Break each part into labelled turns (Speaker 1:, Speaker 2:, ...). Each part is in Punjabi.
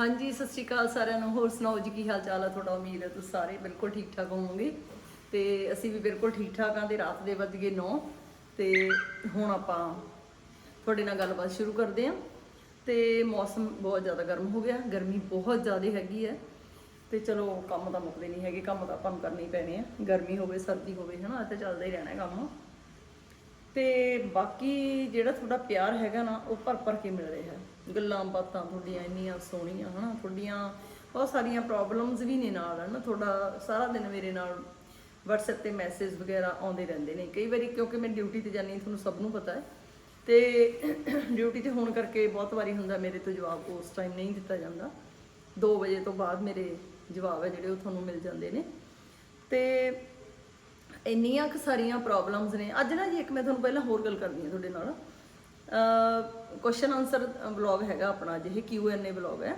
Speaker 1: ਹਾਂਜੀ, ਸਤਿ ਸ਼੍ਰੀ ਅਕਾਲ ਸਾਰਿਆਂ ਨੂੰ। ਹੋਰ ਸੁਣਾਓ ਜੀ, ਕੀ ਹਾਲ ਚਾਲ ਆ? ਤੁਹਾਡਾ ਉਮੀਦ ਹੈ ਤੁਸੀਂ ਸਾਰੇ ਬਿਲਕੁਲ ਠੀਕ ਠਾਕ ਹੋਵੋਗੇ। ਤੇ ਅਸੀਂ ਵੀ ਬਿਲਕੁਲ ਠੀਕ ਠਾਕ ਆਂ ਤੇ ਰਾਤ ਦੇ ਵੱਜ ਗਏ 9 ਤੇ ਹੁਣ ਆਪਾਂ ਤੁਹਾਡੇ ਨਾਲ ਗੱਲਬਾਤ ਸ਼ੁਰੂ ਕਰਦੇ ਆਂ। ਤੇ ਮੌਸਮ ਬਹੁਤ ਜ਼ਿਆਦਾ ਗਰਮ ਹੋ ਗਿਆ। ਗਰਮੀ ਬਹੁਤ ਜ਼ਿਆਦਾ ਹੈਗੀ ਹੈ। ਤੇ ਚਲੋ, ਕੰਮ ਤਾਂ ਮੁੱਕਦੇ ਨਹੀਂ ਹੈਗੇ। ਕੰਮ ਤਾਂ ਆਪਾਂ ਨੂੰ ਕਰਨੇ ਹੀ ਪੈਣੇ ਆ। ਗਰਮੀ ਹੋਵੇ, ਸਰਦੀ ਹੋਵੇ, ਹਨਾ ਇਹ ਤਾਂ ਚੱਲਦਾ ਹੀ ਰਹਿਣਾ ਕੰਮ। ਤੇ ਬਾਕੀ ਜਿਹੜਾ ਤੁਹਾਡਾ ਪਿਆਰ ਹੈਗਾ ਨਾ, ਉਹ ਭਰ ਭਰ ਕੇ ਮਿਲ ਰਿਹਾ ਹੈ। ਗੱਲਾਂ ਬਾਤਾਂ ਤੁਹਾਡੀਆਂ ਇੰਨੀਆਂ ਸੋਹਣੀਆਂ, ਹਨਾ, ਤੁਹਾਡੀਆਂ ਬਹੁਤ ਸਾਰੀਆਂ ਪ੍ਰੋਬਲਮਸ ਵੀ ਨੇ ਨਾਲ, ਹਨਾ, ਤੁਹਾਡਾ ਸਾਰਾ ਦਿਨ ਮੇਰੇ ਨਾਲ WhatsApp ਤੇ ਮੈਸੇਜ ਵਗੈਰਾ ਆਉਂਦੇ ਰਹਿੰਦੇ ਨੇ। ਕਈ ਵਾਰੀ ਕਿਉਂਕਿ ਮੈਂ ਡਿਊਟੀ ਤੇ ਜਾਂਦੀ ਤੁਹਾਨੂੰ ਸਭ ਨੂੰ ਪਤਾ ਹੈ। ਤੇ ਡਿਊਟੀ ਤੇ ਹੋਣ ਕਰਕੇ ਬਹੁਤ ਵਾਰੀ ਹੁੰਦਾ ਮੇਰੇ ਤੋਂ ਜਵਾਬ ਉਸ ਟਾਈਮ ਨਹੀਂ ਦਿੱਤਾ ਜਾਂਦਾ। 2 ਵਜੇ ਤੋਂ ਬਾਅਦ ਮੇਰੇ ਜਵਾਬ ਹੈ ਜਿਹੜੇ ਉਹ ਤੁਹਾਨੂੰ ਮਿਲ ਜਾਂਦੇ ਨੇ। ਤੇ ਇੰਨੀਆਂ ਕੁ ਸਾਰੀਆਂ ਪ੍ਰੋਬਲਮਸ ਨੇ। ਅੱਜ ਨਾ ਜੀ ਇੱਕ ਮੈਂ ਤੁਹਾਨੂੰ ਪਹਿਲਾਂ ਹੋਰ ਗੱਲ ਕਰਦੀ ਹਾਂ ਤੁਹਾਡੇ ਨਾਲ। ਕੁਐਸਚਨ ਆਨਸਰ ਵਲੌਗ ਹੈਗਾ ਆਪਣਾ ਜਿਹੇ ਕਿਊ ਐਨ ਏ ਵਲੌਗ ਹੈ।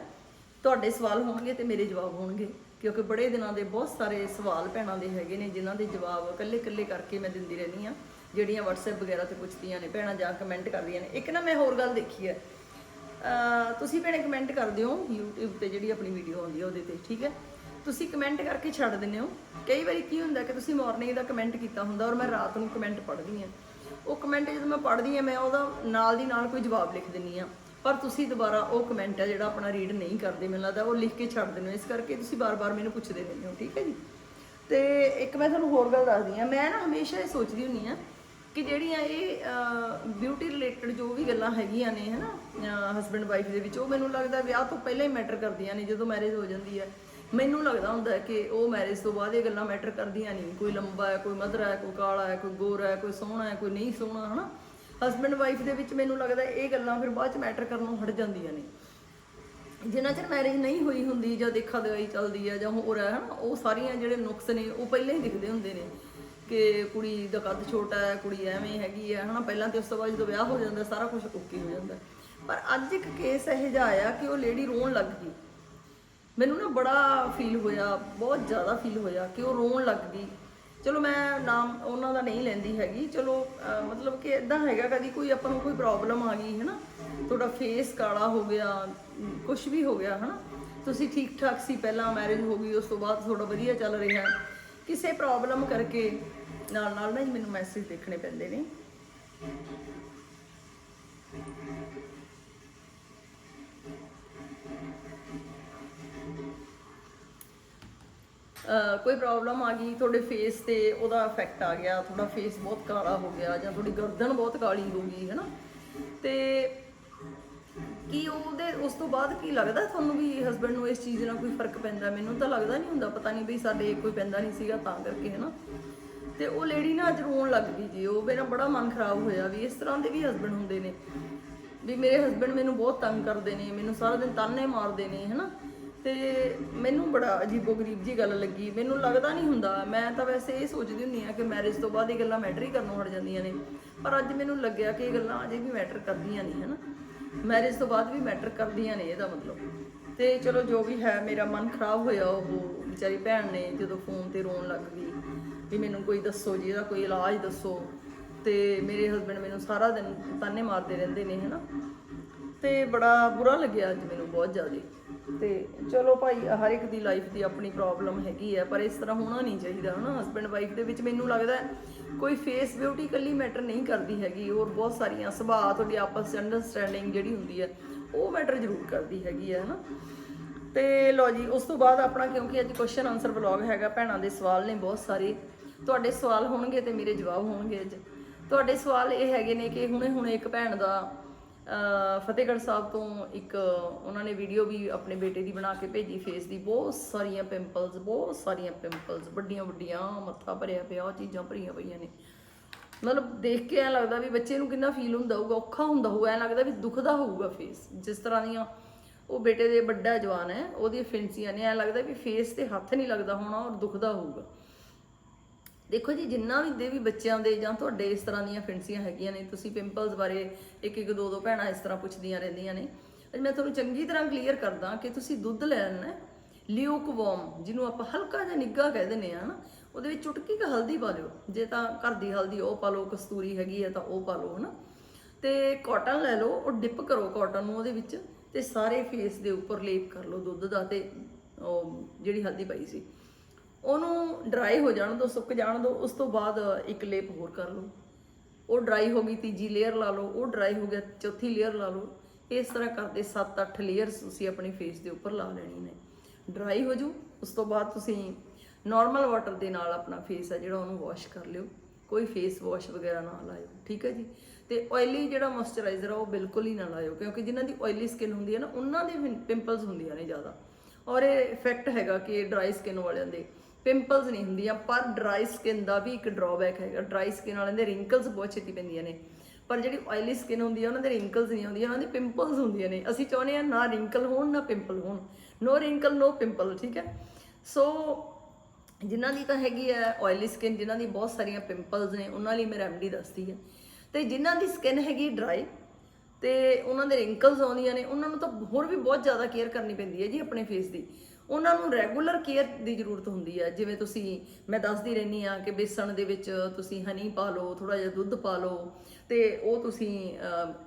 Speaker 1: ਤੁਹਾਡੇ ਸਵਾਲ ਹੋਣਗੇ ਤੇ ਮੇਰੇ ਜਵਾਬ ਹੋਣਗੇ, ਕਿਉਂਕਿ ਬੜੇ ਦਿਨਾਂ ਦੇ ਬਹੁਤ ਸਾਰੇ ਸਵਾਲ ਭੈਣਾਂ ਦੇ ਹੈਗੇ ਨੇ, ਜਿਨ੍ਹਾਂ ਦੇ ਜਵਾਬ ਇਕੱਲੇ-ਇਕੱਲੇ ਕਰਕੇ ਮੈਂ ਦਿੰਦੀ ਰਹਿੰਦੀ ਆ ਜਿਹੜੀਆਂ WhatsApp ਵਗੈਰਾ ਤੇ ਪੁੱਛਦੀਆਂ ਨੇ, ਭੈਣਾਂ ਜਾਂ ਕਮੈਂਟ ਕਰਦੀਆਂ ਨੇ। ਇੱਕ ਨਾ ਮੈਂ ਹੋਰ ਗੱਲ ਦੇਖੀ ਹੈ। ਤੁਸੀਂ ਭੈਣੇ ਕਮੈਂਟ ਕਰਦੇ ਹੋ YouTube ਤੇ ਜਿਹੜੀ ਆਪਣੀ ਵੀਡੀਓ ਆਉਂਦੀ ਹੈ ਉਹਦੇ ਤੇ, ਠੀਕ ਹੈ? ਤੁਸੀਂ ਕਮੈਂਟ ਕਰਕੇ ਛੱਡ ਦਿੰਦੇ ਹੋ। ਕਈ ਵਾਰੀ ਕੀ ਹੁੰਦਾ ਕਿ ਤੁਸੀਂ ਮਾਰਨਿੰਗ ਦਾ ਕਮੈਂਟ ਕੀਤਾ ਹੁੰਦਾ, ਔਰ ਮੈਂ ਰਾਤ ਨੂੰ ਕਮੈਂਟ ਪੜ੍ਹਦੀ ਹਾਂ। ਉਹ ਕਮੈਂਟ ਜਦੋਂ ਮੈਂ ਪੜ੍ਹਦੀ ਹਾਂ, ਮੈਂ ਉਹਦਾ ਨਾਲ ਦੀ ਨਾਲ ਕੋਈ ਜਵਾਬ ਲਿਖ ਦਿੰਨੀ ਆ ਪਰ ਤੁਸੀਂ ਦੁਬਾਰਾ ਉਹ ਕਮੈਂਟ ਹੈ ਜਿਹੜਾ ਆਪਣਾ ਰੀਡ ਨਹੀਂ ਕਰਦੇ, ਮੈਨੂੰ ਲੱਗਦਾ ਉਹ ਲਿਖ ਕੇ ਛੱਡ ਦਿੰਦੇ ਹੋ। ਇਸ ਕਰਕੇ ਤੁਸੀਂ ਬਾਰ-ਬਾਰ ਮੈਨੂੰ ਪੁੱਛਦੇ ਰਹਿੰਦੇ ਹੋ, ਠੀਕ ਹੈ ਜੀ? ਤੇ ਇੱਕ ਮੈਂ ਤੁਹਾਨੂੰ ਹੋਰ ਗੱਲ ਦੱਸਦੀ ਆ ਮੈਂ ਨਾ ਹਮੇਸ਼ਾ ਇਹ ਸੋਚਦੀ ਹੁੰਨੀ ਆ ਕਿ ਜਿਹੜੀਆਂ ਇਹ ਬਿਊਟੀ ਰਿਲੇਟਡ ਜੋ ਵੀ ਗੱਲਾਂ ਹੈਗੀਆਂ ਨੇ, ਹਨਾ ਹਸਬੰਡ ਵਾਈਫ ਦੇ ਵਿੱਚ, ਉਹ ਮੈਨੂੰ ਲੱਗਦਾ ਵਿਆਹ ਤੋਂ ਪਹਿਲਾਂ ਹੀ ਮੈਟਰ ਕਰਦੀਆਂ ਨੇ, ਜਦੋਂ ਮੈਰਿਜ ਹੋ ਜਾਂਦੀ ਹੈ। ਮੈਨੂੰ ਲੱਗਦਾ ਹੁੰਦਾ ਕਿ ਉਹ ਮੈਰਿਜ ਤੋਂ ਬਾਅਦ ਇਹ ਗੱਲਾਂ ਮੈਟਰ ਕਰਦੀਆਂ ਨਹੀਂ, ਕੋਈ ਲੰਬਾ ਹੈ, ਕੋਈ ਮਧਰਾ ਹੈ, ਕੋਈ ਕਾਲਾ ਹੈ, ਕੋਈ ਗੋਰਾ ਹੈ, ਕੋਈ ਸੋਹਣਾ ਹੈ, ਕੋਈ ਨਹੀਂ ਸੋਹਣਾ, ਹਨਾ? ਹਸਬੰਡ ਵਾਈਫ ਦੇ ਵਿੱਚ ਮੈਨੂੰ ਲੱਗਦਾ ਇਹ ਗੱਲਾਂ ਫਿਰ ਬਾਅਦ ਚ ਮੈਟਰ ਕਰਨੋਂ ਹਟ ਜਾਂਦੀਆਂ ਨੇ। ਜਿੰਨਾ ਚਿਰ ਮੈਰਿਜ ਨਹੀਂ ਹੋਈ ਹੁੰਦੀ ਜਾਂ ਦੇਖਾ ਦਵਾਈ ਚੱਲਦੀ ਹੈ ਜਾਂ ਹੋਰ ਹੈ, ਹਨਾ? ਉਹ ਸਾਰੀਆਂ ਜਿਹੜੇ ਨੁਕਸ ਨੇ, ਉਹ ਪਹਿਲਾਂ ਹੀ ਦਿਖਦੇ ਹੁੰਦੇ ਨੇ ਕਿ ਕੁੜੀ ਦਾ ਕੱਦ ਛੋਟਾ ਹੈ, ਕੁੜੀ ਐਵੇਂ ਹੈਗੀ ਹੈ, ਹਨਾ? ਪਹਿਲਾਂ ਤੇ ਉਸ ਤੋਂ ਬਾਅਦ ਜਦੋਂ ਵਿਆਹ ਹੋ ਜਾਂਦਾ, ਸਾਰਾ ਕੁਝ ਓਕੇ ਹੋ ਜਾਂਦਾ। ਪਰ ਅੱਜ ਇੱਕ ਕੇਸ ਇਹੋ ਜਿਹਾ ਆਇਆ ਕਿ ਉਹ ਲੇਡੀ ਰੋਣ ਲੱਗ ਗਈ। ਮੈਨੂੰ ਨਾ ਬੜਾ ਫੀਲ ਹੋਇਆ, ਬਹੁਤ ਜ਼ਿਆਦਾ ਫੀਲ ਹੋਇਆ ਕਿ ਉਹ ਰੋਣ ਲੱਗ ਗਈ। ਚਲੋ ਮੈਂ ਨਾਮ ਉਹਨਾਂ ਦਾ ਨਹੀਂ ਲੈਂਦੀ ਹੈਗੀ, ਚਲੋ ਮਤਲਬ ਕਿ ਇਦਾਂ ਹੈਗਾ ਕਦੀ ਕੋਈ ਆਪਾਂ ਨੂੰ ਕੋਈ ਪ੍ਰੋਬਲਮ ਆ ਗਈ ਹੈ ਨਾ ਤੁਹਾਡਾ ਫੇਸ ਕਾਲਾ ਹੋ ਗਿਆ ਕੁਝ ਵੀ ਹੋ ਗਿਆ ਹੈ ਨਾ ਤੁਸੀਂ ਠੀਕ ਠਾਕ ਸੀ, ਪਹਿਲਾਂ ਮੈਰਿਜ ਹੋ ਗਈ, ਉਸ ਤੋਂ ਬਾਅਦ ਤੁਹਾਡਾ ਵਧੀਆ ਚੱਲ ਰਿਹਾ। ਕਿਸੇ ਪ੍ਰੋਬਲਮ ਕਰਕੇ ਨਾਲ ਨਾਲ ਨਾ ਜੀ ਮੈਨੂੰ ਮੈਸੇਜ ਦੇਖਣੇ ਪੈਂਦੇ ਨੇ। ਕੋਈ ਪ੍ਰੋਬਲਮ ਆ ਗਈ, ਤੁਹਾਡੇ ਫੇਸ ਤੇ ਉਹਦਾ ਇਫੈਕਟ ਆ ਗਿਆ, ਤੁਹਾਡਾ ਫੇਸ ਬਹੁਤ ਕਾਲਾ ਹੋ ਗਿਆ ਜਾਂ ਤੁਹਾਡੀ ਗਰਦਨ ਬਹੁਤ ਕਾਲੀ ਹੋ ਗਈ ਹੈ ਨਾ ਤੇ ਕੀ ਉਹਦੇ, ਉਸ ਤੋਂ ਬਾਅਦ ਕੀ ਲੱਗਦਾ ਤੁਹਾਨੂੰ ਵੀ ਹਸਬੰਡ ਨੂੰ ਇਸ ਚੀਜ਼ ਨਾਲ ਕੋਈ ਫ਼ਰਕ ਪੈਂਦਾ? ਮੈਨੂੰ ਤਾਂ ਲੱਗਦਾ ਨਹੀਂ ਹੁੰਦਾ, ਪਤਾ ਨਹੀਂ ਵੀ ਸਾਡੇ ਕੋਈ ਪੈਂਦਾ ਨਹੀਂ ਸੀਗਾ ਤਾਂ ਕਰਕੇ ਹੈ ਨਾ ਤੇ ਉਹ ਲੇਡੀ ਨਾ ਅੱਜ ਰੋਣ ਲੱਗ ਗਈ ਜੀ, ਉਹ ਮੇਰਾ ਬੜਾ ਮਨ ਖਰਾਬ ਹੋਇਆ ਵੀ ਇਸ ਤਰ੍ਹਾਂ ਦੇ ਵੀ ਹਸਬੰਡ ਹੁੰਦੇ ਨੇ। ਵੀ ਮੇਰੇ ਹਸਬੰਡ ਮੈਨੂੰ ਬਹੁਤ ਤੰਗ ਕਰਦੇ ਨੇ, ਮੈਨੂੰ ਸਾਰਾ ਦਿਨ ਤਾਨੇ ਮਾਰਦੇ ਨੇ ਹੈ ਨਾ ਤੇ ਮੈਨੂੰ ਬੜਾ ਅਜੀਬੋ-ਗਰੀਬ ਜੀ ਗੱਲ ਲੱਗੀ। ਮੈਨੂੰ ਲੱਗਦਾ ਨਹੀਂ ਹੁੰਦਾ। ਮੈਂ ਤਾਂ ਵੈਸੇ ਇਹ ਸੋਚਦੀ ਹੁੰਨੀ ਆ ਕਿ ਮੈਰਿਜ ਤੋਂ ਬਾਅਦ ਇਹ ਗੱਲਾਂ ਮੈਟਰ ਹੀ ਕਰਨੋਂ ਹਟ ਜਾਂਦੀਆਂ ਨੇ। ਪਰ ਅੱਜ ਮੈਨੂੰ ਲੱਗਿਆ ਕਿ ਇਹ ਗੱਲਾਂ ਅਜੇ ਵੀ ਮੈਟਰ ਕਰਦੀਆਂ ਨਹੀਂ, ਹੈਨਾ? ਮੈਰਿਜ ਤੋਂ ਬਾਅਦ ਵੀ ਮੈਟਰ ਕਰਦੀਆਂ ਨੇ ਇਹਦਾ ਮਤਲਬ। ਤੇ ਚਲੋ, ਜੋ ਵੀ ਹੈ, ਮੇਰਾ ਮਨ ਖਰਾਬ ਹੋਇਆ, ਉਹ ਵਿਚਾਰੀ ਭੈਣ ਨੇ ਜਦੋਂ ਫੋਨ ਤੇ ਰੋਣ ਲੱਗ ਗਈ ਵੀ ਮੈਨੂੰ ਕੋਈ ਦੱਸੋ ਜੀ, ਇਹਦਾ ਕੋਈ ਇਲਾਜ ਦੱਸੋ। ਤੇ ਮੇਰੇ ਹਸਬੰਡ ਮੈਨੂੰ ਸਾਰਾ ਦਿਨ ਤਾਨੇ ਮਾਰਦੇ ਰਹਿੰਦੇ ਨੇ, ਹਨਾ? ਤੇ ਬੜਾ ਬੁਰਾ ਲੱਗਿਆ ਅੱਜ ਮੈਨੂੰ ਬਹੁਤ ਜ਼ਿਆਦਾ। ਤੇ ਚਲੋ ਭਾਈ, ਹਰ ਇੱਕ ਦੀ ਲਾਈਫ ਦੀ ਆਪਣੀ ਪ੍ਰੋਬਲਮ ਹੈਗੀ ਹੈ ਪਰ ਇਸ ਤਰ੍ਹਾਂ ਹੋਣਾ ਨਹੀਂ ਚਾਹੀਦਾ, ਹਨਾ? ਹਸਬੰਡ ਵਾਈਫ ਦੇ ਵਿੱਚ ਮੈਨੂੰ ਲੱਗਦਾ ਕੋਈ ਫੇਸ ਬਿਊਟੀ ਕੱਲੀ ਮੈਟਰ ਨਹੀਂ ਕਰਦੀ ਹੈਗੀ, ਹੋਰ ਬਹੁਤ ਸਾਰੀਆਂ, ਸੁਭਾਅ ਤੁਹਾਡੀ ਆਪਸ ਚ ਅੰਡਰਸਟੈਂਡਿੰਗ ਜਿਹੜੀ ਹੁੰਦੀ ਹੈ, ਉਹ ਮੈਟਰ ਜ਼ਰੂਰ ਕਰਦੀ ਹੈਗੀ ਹੈ, ਹਨਾ? ਤੇ ਲੋ ਜੀ, ਉਸ ਤੋਂ ਬਾਅਦ ਆਪਣਾ, ਕਿਉਂਕਿ ਅੱਜ ਕੁਐਸਚਨ ਆਨਸਰ ਵਲੌਗ ਹੈਗਾ, ਭੈਣਾਂ ਦੇ ਸਵਾਲ ਨੇ ਬਹੁਤ ਸਾਰੇ, ਤੁਹਾਡੇ ਸਵਾਲ ਹੋਣਗੇ ਤੇ ਮੇਰੇ ਜਵਾਬ ਹੋਣਗੇ ਅੱਜ। ਤੁਹਾਡੇ ਸਵਾਲ ਇਹ ਹੈਗੇ ਨੇ ਕਿ ਹੁਣੇ ਹੁਣੇ ਇੱਕ ਭੈਣ ਦਾ ਫਤਿਹਗੜ੍ਹ ਸਾਹਿਬ ਤੋਂ ਇੱਕ ਉਹਨਾਂ ਨੇ ਵੀਡੀਓ ਵੀ ਆਪਣੇ ਬੇਟੇ ਦੀ ਬਣਾ ਕੇ ਭੇਜੀ ਫੇਸ ਦੀ। ਬਹੁਤ ਸਾਰੀਆਂ ਪਿੰਪਲਸ ਬਹੁਤ ਸਾਰੀਆਂ ਪਿੰਪਲਸ ਵੱਡੀਆਂ ਵੱਡੀਆਂ, ਮੱਥਾ ਭਰਿਆ ਪਿਆ ਉਹ ਚੀਜ਼ਾਂ ਭਰੀਆਂ ਪਈਆਂ ਨੇ। ਮਤਲਬ ਦੇਖ ਕੇ ਐ ਲੱਗਦਾ ਵੀ ਬੱਚੇ ਨੂੰ ਕਿੰਨਾ ਫੀਲ ਹੁੰਦਾ ਹੋਊਗਾ, ਔਖਾ ਹੁੰਦਾ ਹੋਊਗਾ, ਐ ਲੱਗਦਾ ਵੀ ਦੁਖਦਾ ਹੋਊਗਾ ਫੇਸ ਜਿਸ ਤਰ੍ਹਾਂ ਦੀਆਂ ਉਹ ਬੇਟੇ ਦੇ ਵੱਡਾ ਜਵਾਨ ਹੈ, ਉਹਦੀਆਂ ਫਿੰਸੀਆਂ ਨੇ, ਐ ਲੱਗਦਾ ਵੀ ਫੇਸ ਤੇ ਹੱਥ ਨਹੀਂ ਲੱਗਦਾ ਹੋਣਾ ਔਰ ਦੁਖਦਾ ਹੋਊਗਾ। ਦੇਖੋ ਜੀ, ਜਿੰਨਾ ਵੀ ਦੇ ਵੀ ਬੱਚਿਆਂ ਦੇ ਜਾਂ ਤੁਹਾਡੇ ਇਸ ਤਰ੍ਹਾਂ ਦੀਆਂ ਫਿੰਸੀਆਂ ਹੈਗੀਆਂ ਨੇ, ਤੁਸੀਂ ਪਿੰਪਲਸ ਬਾਰੇ ਇੱਕ ਇੱਕ, ਦੋ ਦੋ ਭੈਣਾਂ ਇਸ ਤਰ੍ਹਾਂ ਪੁੱਛਦੀਆਂ ਰਹਿੰਦੀਆਂ ਨੇ। ਅੱਜ ਮੈਂ ਤੁਹਾਨੂੰ ਚੰਗੀ ਤਰ੍ਹਾਂ ਕਲੀਅਰ ਕਰਦਾ ਕਿ ਤੁਸੀਂ ਦੁੱਧ ਲੈਣਾ ਹੈ ਜਿਹਨੂੰ ਆਪਾਂ ਹਲਕਾ ਜਿਹਾ ਨਿੱਘਾ ਕਹਿ ਦਿੰਦੇ ਆ ਹਨਾ ਉਹਦੇ ਵਿੱਚ ਚੁਟਕੀ ਕ ਹਲਦੀ ਪਾ ਲਿਓ ਜੇ ਤਾਂ ਘਰ ਦੀ ਹਲਦੀ ਉਹ ਪਾ ਲਓ, ਕਸਤੂਰੀ ਹੈਗੀ ਹੈ ਤਾਂ ਉਹ ਪਾ ਲਓ, ਹਨਾ। ਤੇ ਕਾਟਨ ਲੈ ਲਓ, ਉਹ ਡਿਪ ਕਰੋ ਕਾਟਨ ਨੂੰ ਉਹਦੇ ਵਿੱਚ ਤੇ ਸਾਰੇ ਫੇਸ ਦੇ ਉੱਪਰ ਲੇਪ ਕਰ ਲਓ ਦੁੱਧ ਦਾ ਤੇ ਉਹ ਜਿਹੜੀ ਹਲਦੀ ਪਾਈ ਸੀ। ਉਹਨੂੰ ਡਰਾਈ ਹੋ ਜਾਣ ਦਿਓ ਸੁੱਕ ਜਾਣ ਦਿਓ ਉਸ ਤੋਂ ਬਾਅਦ ਇੱਕ ਲੇਪ ਹੋਰ ਕਰ ਲਓ। ਉਹ ਡਰਾਈ ਹੋ ਗਈ, ਤੀਜੀ ਲੇਅਰ ਲਾ ਲਓ, ਉਹ ਡਰਾਈ ਹੋ ਗਿਆ, ਚੌਥੀ ਲੇਅਰ ਲਾ ਲਓ। ਇਸ ਤਰ੍ਹਾਂ ਕਰਦੇ 7-8 ਲੇਅਰਸ ਤੁਸੀਂ ਆਪਣੀ ਫੇਸ ਦੇ ਉੱਪਰ ਲਾ ਲੈਣੀ ਨੇ। ਡਰਾਈ ਹੋ ਜੂ ਉਸ ਤੋਂ ਬਾਅਦ ਤੁਸੀਂ ਨਾਰਮਲ ਵਾਟਰ ਦੇ ਨਾਲ ਆਪਣਾ ਫੇਸ ਹੈ ਜਿਹੜਾ ਉਹਨੂੰ ਵਾਸ਼ ਕਰ ਲਿਓ। ਕੋਈ ਫੇਸ ਵਾਸ਼ ਵਗੈਰਾ ਨਾ ਲਾਇਓ, ਠੀਕ ਹੈ ਜੀ? ਤੇ ਆਇਲੀ ਜਿਹੜਾ ਮੋਇਸਚਰਾਈਜ਼ਰ ਆ ਉਹ ਬਿਲਕੁਲ ਹੀ ਨਾ ਲਾਇਓ, ਕਿਉਂਕਿ ਜਿਨ੍ਹਾਂ ਦੀ ਆਇਲੀ ਸਕਿਨ ਹੁੰਦੀ ਹੈ ਨਾ, ਉਹਨਾਂ ਦੇ ਪਿੰਪਲਸ ਹੁੰਦੀਆਂ ਨੇ ਜ਼ਿਆਦਾ। ਔਰ ਇਹ ਇਫੈਕਟ ਹੈਗਾ ਕਿ ਡਰਾਈ ਸਕਿਨ ਵਾਲਿਆਂ ਦੇ। ਪਿੰਪਲਸ ਨਹੀਂ ਹੁੰਦੀਆਂ, ਪਰ ਡਰਾਈ ਸਕਿਨ ਦਾ ਵੀ ਇੱਕ ਡਰਾਬੈਕ ਹੈਗਾ। ਡਰਾਈ ਸਕਿਨ ਵਾਲਿਆਂ ਦੇ ਰਿੰਕਲਸ ਬਹੁਤ ਛੇਤੀ ਪੈਂਦੀਆਂ ਨੇ। ਪਰ ਜਿਹੜੀ ਆਇਲੀ ਸਕਿਨ ਹੁੰਦੀ ਹੈ ਉਹਨਾਂ ਦੇ ਰਿੰਕਲਸ ਨਹੀਂ ਹੁੰਦੀਆਂ, ਉਹਨਾਂ ਦੇ ਪਿੰਪਲਸ ਹੁੰਦੀਆਂ ਨੇ। ਅਸੀਂ ਚਾਹੁੰਦੇ ਆ ਨਾ ਰਿੰਕਲ ਹੋਣ, ਨਾ ਪਿੰਪਲ ਹੋਣ। ਨੋ ਰਿੰਕਲ ਨੋ ਪਿੰਪਲ ਠੀਕ ਹੈ? ਸੋ ਜਿਨ੍ਹਾਂ ਦੀ ਤਾਂ ਹੈਗੀ ਹੈ ਆਇਲੀ ਸਕਿਨ ਜਿਨ੍ਹਾਂ ਦੀ ਬਹੁਤ ਸਾਰੀਆਂ ਪਿੰਪਲਸ ਨੇ, ਉਹਨਾਂ ਲਈ ਮੈਂ ਰੈਮਡੀ ਦੱਸਦੀ ਹੈ। ਤੇ ਜਿਨ੍ਹਾਂ ਦੀ ਸਕਿਨ ਹੈਗੀ ਡਰਾਈ ਤੇ ਉਹਨਾਂ ਦੇ ਰਿੰਕਲਸ ਆਉਂਦੀਆਂ ਨੇ, ਉਹਨਾਂ ਨੂੰ ਤਾਂ ਹੋਰ ਵੀ ਬਹੁਤ ਜ਼ਿਆਦਾ ਕੇਅਰ ਕਰਨੀ ਪੈਂਦੀ ਹੈ ਜੀ ਆਪਣੇ ਫੇਸ ਦੀ। ਉਹਨਾਂ ਨੂੰ ਰੈਗੂਲਰ ਕੇਅਰ ਦੀ ਜ਼ਰੂਰਤ ਹੁੰਦੀ ਹੈ। ਜਿਵੇਂ ਤੁਸੀਂ, ਮੈਂ ਦੱਸਦੀ ਰਹਿੰਦੀ ਆ ਕਿ ਬੇਸਣ ਦੇ ਵਿੱਚ ਤੁਸੀਂ ਹਨੀ ਪਾ ਲਓ ਥੋੜਾ ਜਿਹਾ ਦੁੱਧ ਪਾ ਲਓ, ਤੇ ਉਹ ਤੁਸੀਂ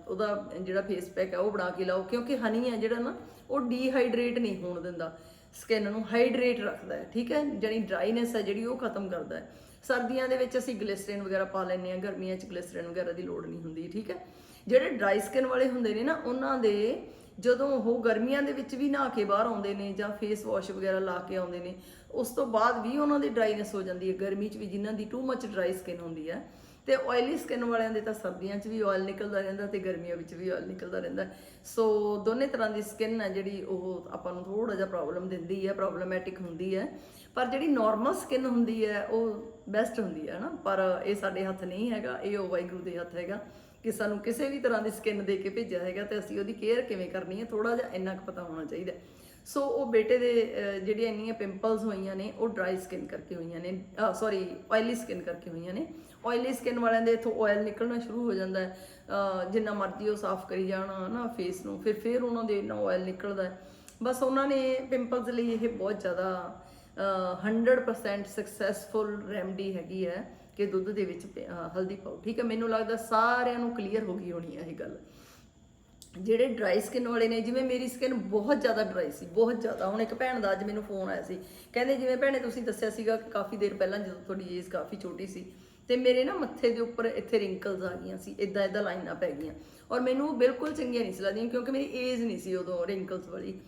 Speaker 1: ਉਹਦਾ ਜਿਹੜਾ ਫੇਸ ਪੈਕ ਹੈ ਉਹ ਬਣਾ ਕੇ ਲਾਓ, ਕਿਉਂਕਿ ਹਨੀ ਹੈ ਜਿਹੜਾ ਨਾ, ਉਹ ਡੀਹਾਈਡਰੇਟ ਨਹੀਂ ਹੋਣ ਦਿੰਦਾ। ਸਕਿਨ ਨੂੰ ਹਾਈਡਰੇਟ ਰੱਖਦਾ ਹੈ, ਠੀਕ ਹੈ? ਜਿਹੜੀ ਡਰਾਈਨੈਸ ਹੈ ਜਿਹੜੀ, ਉਹ ਖਤਮ ਕਰਦਾ ਹੈ। ਸਰਦੀਆਂ ਦੇ ਵਿੱਚ ਅਸੀਂ ਗਲਿਸਰੀਨ ਵਗੈਰਾ ਪਾ ਲੈਂਦੇ ਆ ਗਰਮੀਆਂ 'ਚ ਗਲਿਸਰੀਨ ਵਗੈਰਾ ਦੀ ਲੋੜ ਨਹੀਂ ਹੁੰਦੀ, ਠੀਕ ਹੈ? ਜਿਹੜੇ ਡਰਾਈ ਸਕਿਨ ਵਾਲੇ ਹੁੰਦੇ ਨੇ ਨਾ, ਉਹਨਾਂ ਦੇ ਜਦੋਂ ਉਹ ਗਰਮੀਆਂ ਦੇ ਵਿੱਚ ਵੀ ਨਹਾ ਕੇ ਬਾਹਰ ਆਉਂਦੇ ਨੇ ਜਾਂ ਫੇਸ ਵਾਸ਼ ਵਗੈਰਾ ਲਾ ਕੇ ਆਉਂਦੇ ਨੇ, ਉਸ ਤੋਂ ਬਾਅਦ ਵੀ ਉਹਨਾਂ ਦੀ ਡਰਾਈਨੈਸ ਹੋ ਜਾਂਦੀ ਹੈ। ਗਰਮੀ 'ਚ ਵੀ ਜਿਨ੍ਹਾਂ ਦੀ ਟੂ ਮੱਚ ਡਰਾਈ ਸਕਿਨ ਹੁੰਦੀ ਹੈ। ਤੇ ਆਇਲੀ ਸਕਿਨ ਵਾਲਿਆਂ ਦੇ ਤਾਂ ਸਰਦੀਆਂ 'ਚ ਵੀ ਆਇਲ ਨਿਕਲਦਾ ਰਹਿੰਦਾ ਤੇ ਗਰਮੀਆਂ ਵਿੱਚ ਵੀ ਆਇਲ ਨਿਕਲਦਾ ਰਹਿੰਦਾ। ਸੋ ਦੋਨੇ ਤਰ੍ਹਾਂ ਦੀ ਸਕਿਨ ਹੈ ਜਿਹੜੀ ਉਹ ਆਪਾਂ ਨੂੰ ਥੋੜਾ ਜਿਹਾ ਪ੍ਰੋਬਲਮ ਦਿੰਦੀ ਹੈ ਪ੍ਰੋਬਲਮੈਟਿਕ ਹੁੰਦੀ ਹੈ। ਪਰ ਜਿਹੜੀ ਨਾਰਮਲ ਸਕਿਨ ਹੁੰਦੀ ਹੈ, ਉਹ ਬੈਸਟ ਹੁੰਦੀ ਹੈ ਨਾ। ਪਰ ਇਹ ਸਾਡੇ ਹੱਥ ਨਹੀਂ ਹੈਗਾ, ਇਹ ਉਹ ਵਾਹਿਗੁਰੂ ਦੇ ਹੱਥ ਹੈਗਾ। ਕਿ ਸਾਨੂੰ ਕਿਸੇ ਵੀ ਤਰ੍ਹਾਂ ਦੀ ਸਕਿਨ ਦੇ ਕੇ ਭੇਜਿਆ ਹੈਗਾ ਤੇ ਅਸੀਂ ਉਹਦੀ ਕੇਅਰ ਕਿਵੇਂ ਕਰਨੀ ਹੈ ਥੋੜਾ ਜਿਹਾ ਇੰਨਾ ਕੁ ਪਤਾ ਹੋਣਾ ਚਾਹੀਦਾ ਸੋ ਉਹ ਬੇਟੇ ਦੇ ਜਿਹੜੀਆਂ ਇੰਨੀਆਂ ਪਿੰਪਲਸ ਹੋਈਆਂ ਨੇ ਉਹ ਡਰਾਈ ਸਕਿਨ ਕਰਕੇ ਹੋਈਆਂ ਨੇ ਸੌਰੀ ਆਇਲੀ ਸਕਿਨ ਕਰਕੇ ਹੋਈਆਂ ਨੇ। ਆਇਲੀ ਸਕਿਨ ਵਾਲਿਆਂ ਦੇ ਇਥੋਂ ਆਇਲ ਨਿਕਲਣਾ ਸ਼ੁਰੂ ਹੋ ਜਾਂਦਾ ਹੈ। ਜਿੰਨਾ ਮਰਜ਼ੀ ਉਹ ਸਾਫ਼ ਕਰੀ ਜਾਣ ਨਾ ਫੇਸ ਨੂੰ ਫਿਰ ਫਿਰ ਉਹਨਾਂ ਦੇ ਇੰਨਾ ਆਇਲ ਨਿਕਲਦਾ ਬਸ ਉਹਨਾਂ ਨੇ ਪਿੰਪਲਸ ਲਈ ਇਹ ਬਹੁਤ ਜ਼ਿਆਦਾ ਅਹ, 100% ਸਕਸੈਸਫੁਲ ਰੈਮਡੀ ਹੈਗੀ ਹੈ। ਕਿ ਦੁੱਧ ਦੇ ਵਿੱਚ ਪ- ਹਲਦੀ ਪਾਓ, ਠੀਕ ਹੈ? ਮੈਨੂੰ ਲੱਗਦਾ ਸਾਰਿਆਂ ਨੂੰ ਕਲੀਅਰ ਹੋ ਗਈ ਹੋਣੀ ਹੈ ਇਹ ਗੱਲ। ਜਿਹੜੇ ਡਰਾਈ ਸਕਿਨ ਵਾਲੇ ਨੇ, ਜਿਵੇਂ ਮੇਰੀ ਸਕਿਨ ਬਹੁਤ ਜ਼ਿਆਦਾ ਡਰਾਈ ਸੀ, ਬਹੁਤ ਜ਼ਿਆਦਾ। ਹੁਣ ਇੱਕ ਭੈਣ ਦਾ ਅੱਜ ਮੈਨੂੰ ਫੋਨ ਆਇਆ ਸੀ। ਕਹਿੰਦੇ ਜਿਵੇਂ ਭੈਣੇ ਤੁਸੀਂ ਦੱਸਿਆ ਸੀਗਾ ਕਿ ਕਾਫੀ ਦੇਰ ਪਹਿਲਾਂ ਜਦੋਂ ਤੁਹਾਡੀ ਏਜ ਕਾਫੀ ਛੋਟੀ ਸੀ, ਤੇ ਮੇਰੇ ਨਾ ਮੱਥੇ ਦੇ ਉੱਪਰ ਇੱਥੇ ਰਿੰਕਲਸ ਆ ਗਈਆਂ ਸੀ ਇਦਾਂ ਇਦਾਂ ਲਾਈਨਾਂ ਪੈ ਗਈਆਂ। ਔਰ ਮੈਨੂੰ ਉਹ ਬਿਲਕੁਲ ਚੰਗੀਆਂ ਨਹੀਂ ਸੀ ਲੱਗਦੀਆਂ, ਕਿਉਂਕਿ ਮੇਰੀ ਏਜ ਨਹੀਂ ਸੀ ਉਦੋਂ ਰਿੰਕਲਸ ਵਾਲੀ।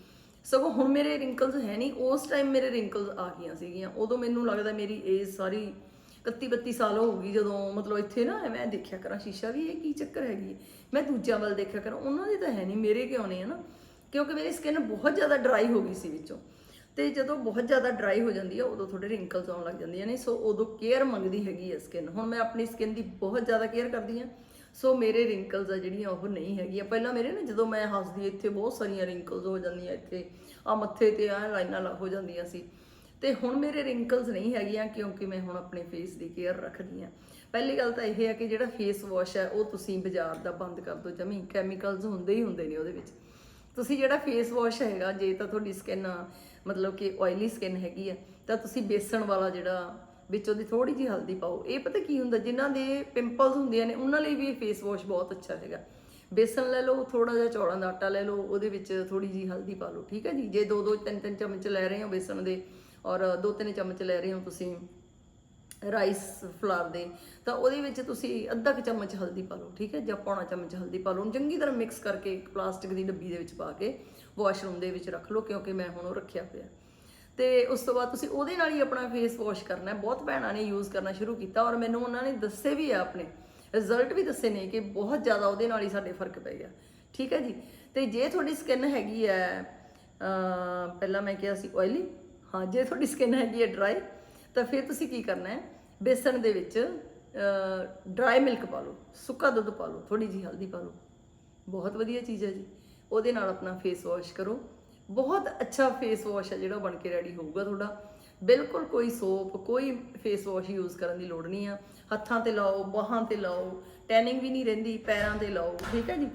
Speaker 1: ਸਗੋਂ ਹੁਣ ਮੇਰੇ ਰਿੰਕਲਸ ਹੈ ਨਹੀਂ, ਉਸ ਟਾਈਮ ਮੇਰੇ ਰਿੰਕਲਸ ਆ ਗਈਆਂ ਸੀਗੀਆਂ। ਉਦੋਂ ਮੈਨੂੰ ਲੱਗਦਾ ਮੇਰੀ ਏਜ ਸਾਰੀ 31 32 ਸਾਲ ਹੋ ਗਈ ਜਦੋਂ ਮਤਲਬ ਇੱਥੇ ਨਾ ਮੈਂ ਦੇਖਿਆ ਕਰਾਂ, ਸ਼ੀਸ਼ਾ ਵੀ, ਇਹ ਕੀ ਚੱਕਰ ਹੈਗੀ ਹੈ। ਮੈਂ ਦੂਜਿਆਂ ਵੱਲ ਦੇਖਿਆ ਕਰਾਂ, ਉਹਨਾਂ ਦੇ ਤਾਂ ਹੈ ਨਹੀਂ, ਮੇਰੇ ਕਿਉਂ ਨੇ ਹਨਾ? ਕਿਉਂਕਿ ਮੇਰੀ ਸਕਿਨ ਬਹੁਤ ਜ਼ਿਆਦਾ ਡਰਾਈ ਹੋ ਗਈ ਸੀ ਵਿੱਚੋਂ। ਤੇ ਜਦੋਂ ਬਹੁਤ ਜ਼ਿਆਦਾ ਡਰਾਈ ਹੋ ਜਾਂਦੀ ਹੈ ਉਦੋਂ ਥੋੜੇ ਰਿੰਕਲਸ ਆਉਣ ਲੱਗ ਜਾਂਦੀਆਂ ਨੇ ਸੋ ਉਦੋਂ ਕੇਅਰ ਮੰਗਦੀ ਹੈਗੀ ਹੈ ਸਕਿਨ ਹੁਣ ਮੈਂ ਆਪਣੀ ਸਕਿਨ ਦੀ ਬਹੁਤ ਜ਼ਿਆਦਾ ਕੇਅਰ ਕਰਦੀ ਹਾਂ ਸੋ ਮੇਰੇ ਰਿੰਕਲਸ ਆ ਜਿਹੜੀਆਂ, ਉਹ ਨਹੀਂ ਹੈਗੀਆਂ। ਪਹਿਲਾਂ ਮੇਰੇ ਨਾ ਜਦੋਂ ਮੈਂ ਹੱਸਦੀ, ਇੱਥੇ ਬਹੁਤ ਸਾਰੀਆਂ ਰਿੰਕਲਸ ਹੋ ਜਾਂਦੀਆਂ, ਇੱਥੇ ਆ ਮੱਥੇ ਤੇ ਆ ਲਾਈਨਾਂ ਲੱਗ ਹੋ ਜਾਂਦੀਆਂ ਸੀ। ਤੇ ਹੁਣ ਮੇਰੇ ਰਿੰਕਲਸ ਨਹੀਂ ਹੈਗੀਆਂ ਕਿਉਂਕਿ ਮੈਂ ਹੁਣ ਆਪਣੇ ਫੇਸ ਦੀ ਕੇਅਰ ਰੱਖਦੀ ਹਾਂ। ਪਹਿਲੀ ਗੱਲ ਤਾਂ ਇਹ ਹੈ ਕਿ ਜਿਹੜਾ ਫੇਸ ਵਾਸ਼ ਹੈ, ਉਹ ਤੁਸੀਂ ਬਾਜ਼ਾਰ ਦਾ ਬੰਦ ਕਰ ਦਿਓ ਜਮੀ। ਕੈਮੀਕਲਸ ਹੁੰਦੇ ਹੀ ਹੁੰਦੇ ਨੇ ਉਹਦੇ ਵਿੱਚ। ਤੁਸੀਂ ਜਿਹੜਾ ਫੇਸ ਵਾਸ਼ ਹੈਗਾ, ਜੇ ਤਾਂ ਤੁਹਾਡੀ ਸਕਿਨ ਮਤਲਬ ਕਿ ਆਇਲੀ ਸਕਿਨ ਹੈਗੀ ਆ ਤਾਂ ਤੁਸੀਂ ਬੇਸਣ ਵਾਲਾ ਜਿਹੜਾ ਵਿੱਚ ਉਹਦੀ ਥੋੜੀ ਜਿਹੀ ਹਲਦੀ ਪਾਓ। ਇਹ ਪਤਾ ਕੀ ਹੁੰਦਾ, ਜਿਨ੍ਹਾਂ ਦੇ ਪਿੰਪਲਸ ਹੁੰਦੀਆਂ ਨੇ, ਉਹਨਾਂ ਲਈ ਵੀ ਇਹ ਫੇਸ ਵਾਸ਼ ਬਹੁਤ ਅੱਛਾ ਹੈਗਾ। ਬੇਸਣ ਲੈ ਲਓ ਥੋੜਾ ਜਿਹਾ ਚੌਲਾਂ ਦਾ ਆਟਾ ਲੈ ਲਓ, ਉਹਦੇ ਵਿੱਚ ਥੋੜੀ ਜਿਹੀ ਹਲਦੀ ਪਾ ਲਓ, ਠੀਕ ਹੈ ਜੀ? ਜੇ ਦੋ ਦੋ ਤਿੰਨ ਤਿੰਨ ਚਮਚ ਲੈ ਰਹੇ ਹੋ ਬੇਸਣ ਦੇ ਔਰ ਦੋ ਤਿੰਨ ਚਮਚ ਲੈ ਰਹੇ ਹੋ ਤੁਸੀਂ ਰਾਈਸ ਫਲਾਰ ਦੇ, ਤਾਂ ਉਹਦੇ ਵਿੱਚ ਤੁਸੀਂ ਅੱਧਾ ਕੁ ਚਮਚ ਹਲਦੀ ਪਾ ਲਓ, ਠੀਕ ਹੈ? ਜਾਂ ਪੌਣਾ ਚਮਚ ਹਲਦੀ ਪਾ ਲਓ। ਉਹਨੂੰ ਚੰਗੀ ਤਰ੍ਹਾਂ ਮਿਕਸ ਕਰਕੇ ਇੱਕ ਪਲਾਸਟਿਕ ਦੀ ਡੱਬੀ ਦੇ ਵਿੱਚ ਪਾ ਕੇ ਵਾਸ਼ਰੂਮ ਦੇ ਵਿੱਚ ਰੱਖ ਲਓ, ਕਿਉਂਕਿ ਮੈਂ ਹੁਣ ਉਹ ਰੱਖਿਆ ਪਿਆ। ਤੇ ਉਸ ਤੋਂ ਬਾਅਦ ਤੁਸੀਂ ਉਹਦੇ ਨਾਲ ਹੀ ਆਪਣਾ ਫੇਸ ਵਾਸ਼ ਕਰਨਾ ਹੈ। ਬਹੁਤ ਭੈਣਾਂ ਨੇ ਯੂਜ਼ ਕਰਨਾ ਸ਼ੁਰੂ ਕੀਤਾ ਔਰ ਮੈਨੂੰ ਉਹਨਾਂ ਨੇ ਦੱਸੇ ਵੀ ਆ ਆਪਣੇ। ਰਿਜ਼ਲਟ ਵੀ ਦੱਸੇ ਨੇ ਕਿ ਬਹੁਤ ਜ਼ਿਆਦਾ ਉਹਦੇ ਨਾਲ ਹੀ ਸਾਡੇ ਫ਼ਰਕ ਪੈ ਗਿਆ। ਠੀਕ ਹੈ ਜੀ? ਤੇ ਜੇ ਤੁਹਾਡੀ ਸਕਿਨ ਹੈਗੀ ਹੈ ਪਹਿਲਾਂ ਮੈਂ ਕਿਹਾ ਸੀ ਆਇਲੀ ਹਾਂ, ਜੇ ਤੁਹਾਡੀ ਸਕਿਨ ਹੈਗੀ ਹੈ ਡਰਾਈ ਤਾਂ ਫਿਰ ਤੁਸੀਂ ਕੀ ਕਰਨਾ ਹੈ? ਬੇਸਣ ਦੇ ਵਿੱਚ ਡਰਾਈ ਮਿਲਕ ਪਾ ਲਓ, ਸੁੱਕਾ ਦੁੱਧ ਪਾ ਲਓ ਥੋੜੀ ਜਿਹੀ ਹਲਦੀ ਪਾ ਲਓ। ਬਹੁਤ ਵਧੀਆ ਚੀਜ਼ ਹੈ ਜੀ। ਉਹਦੇ ਨਾਲ ਆਪਣਾ ਫੇਸ ਵਾਸ਼ ਕਰੋ। ਬਹੁਤ ਅੱਛਾ ਫੇਸ ਵਾਸ਼ ਹੈ ਜਿਹੜਾ, ਉਹ ਬਣ ਕੇ ਰੈਡੀ ਹੋਊਗਾ ਤੁਹਾਡਾ। ਬਿਲਕੁਲ ਕੋਈ ਸੋਪ ਕੋਈ ਫੇਸ ਵਾਸ਼ ਯੂਜ਼ ਕਰਨ ਦੀ ਲੋੜ ਨਹੀਂ ਆ। ਹੱਥਾਂ ਤੇ ਲਾਓ, ਬਾਹਾਂ ਤੇ ਲਾਓ ਟੈਨਿੰਗ ਵੀ ਨਹੀਂ ਰਹਿੰਦੀ, ਪੈਰਾਂ ਤੇ ਲਾਓ, ਠੀਕ ਹੈ ਜੀ?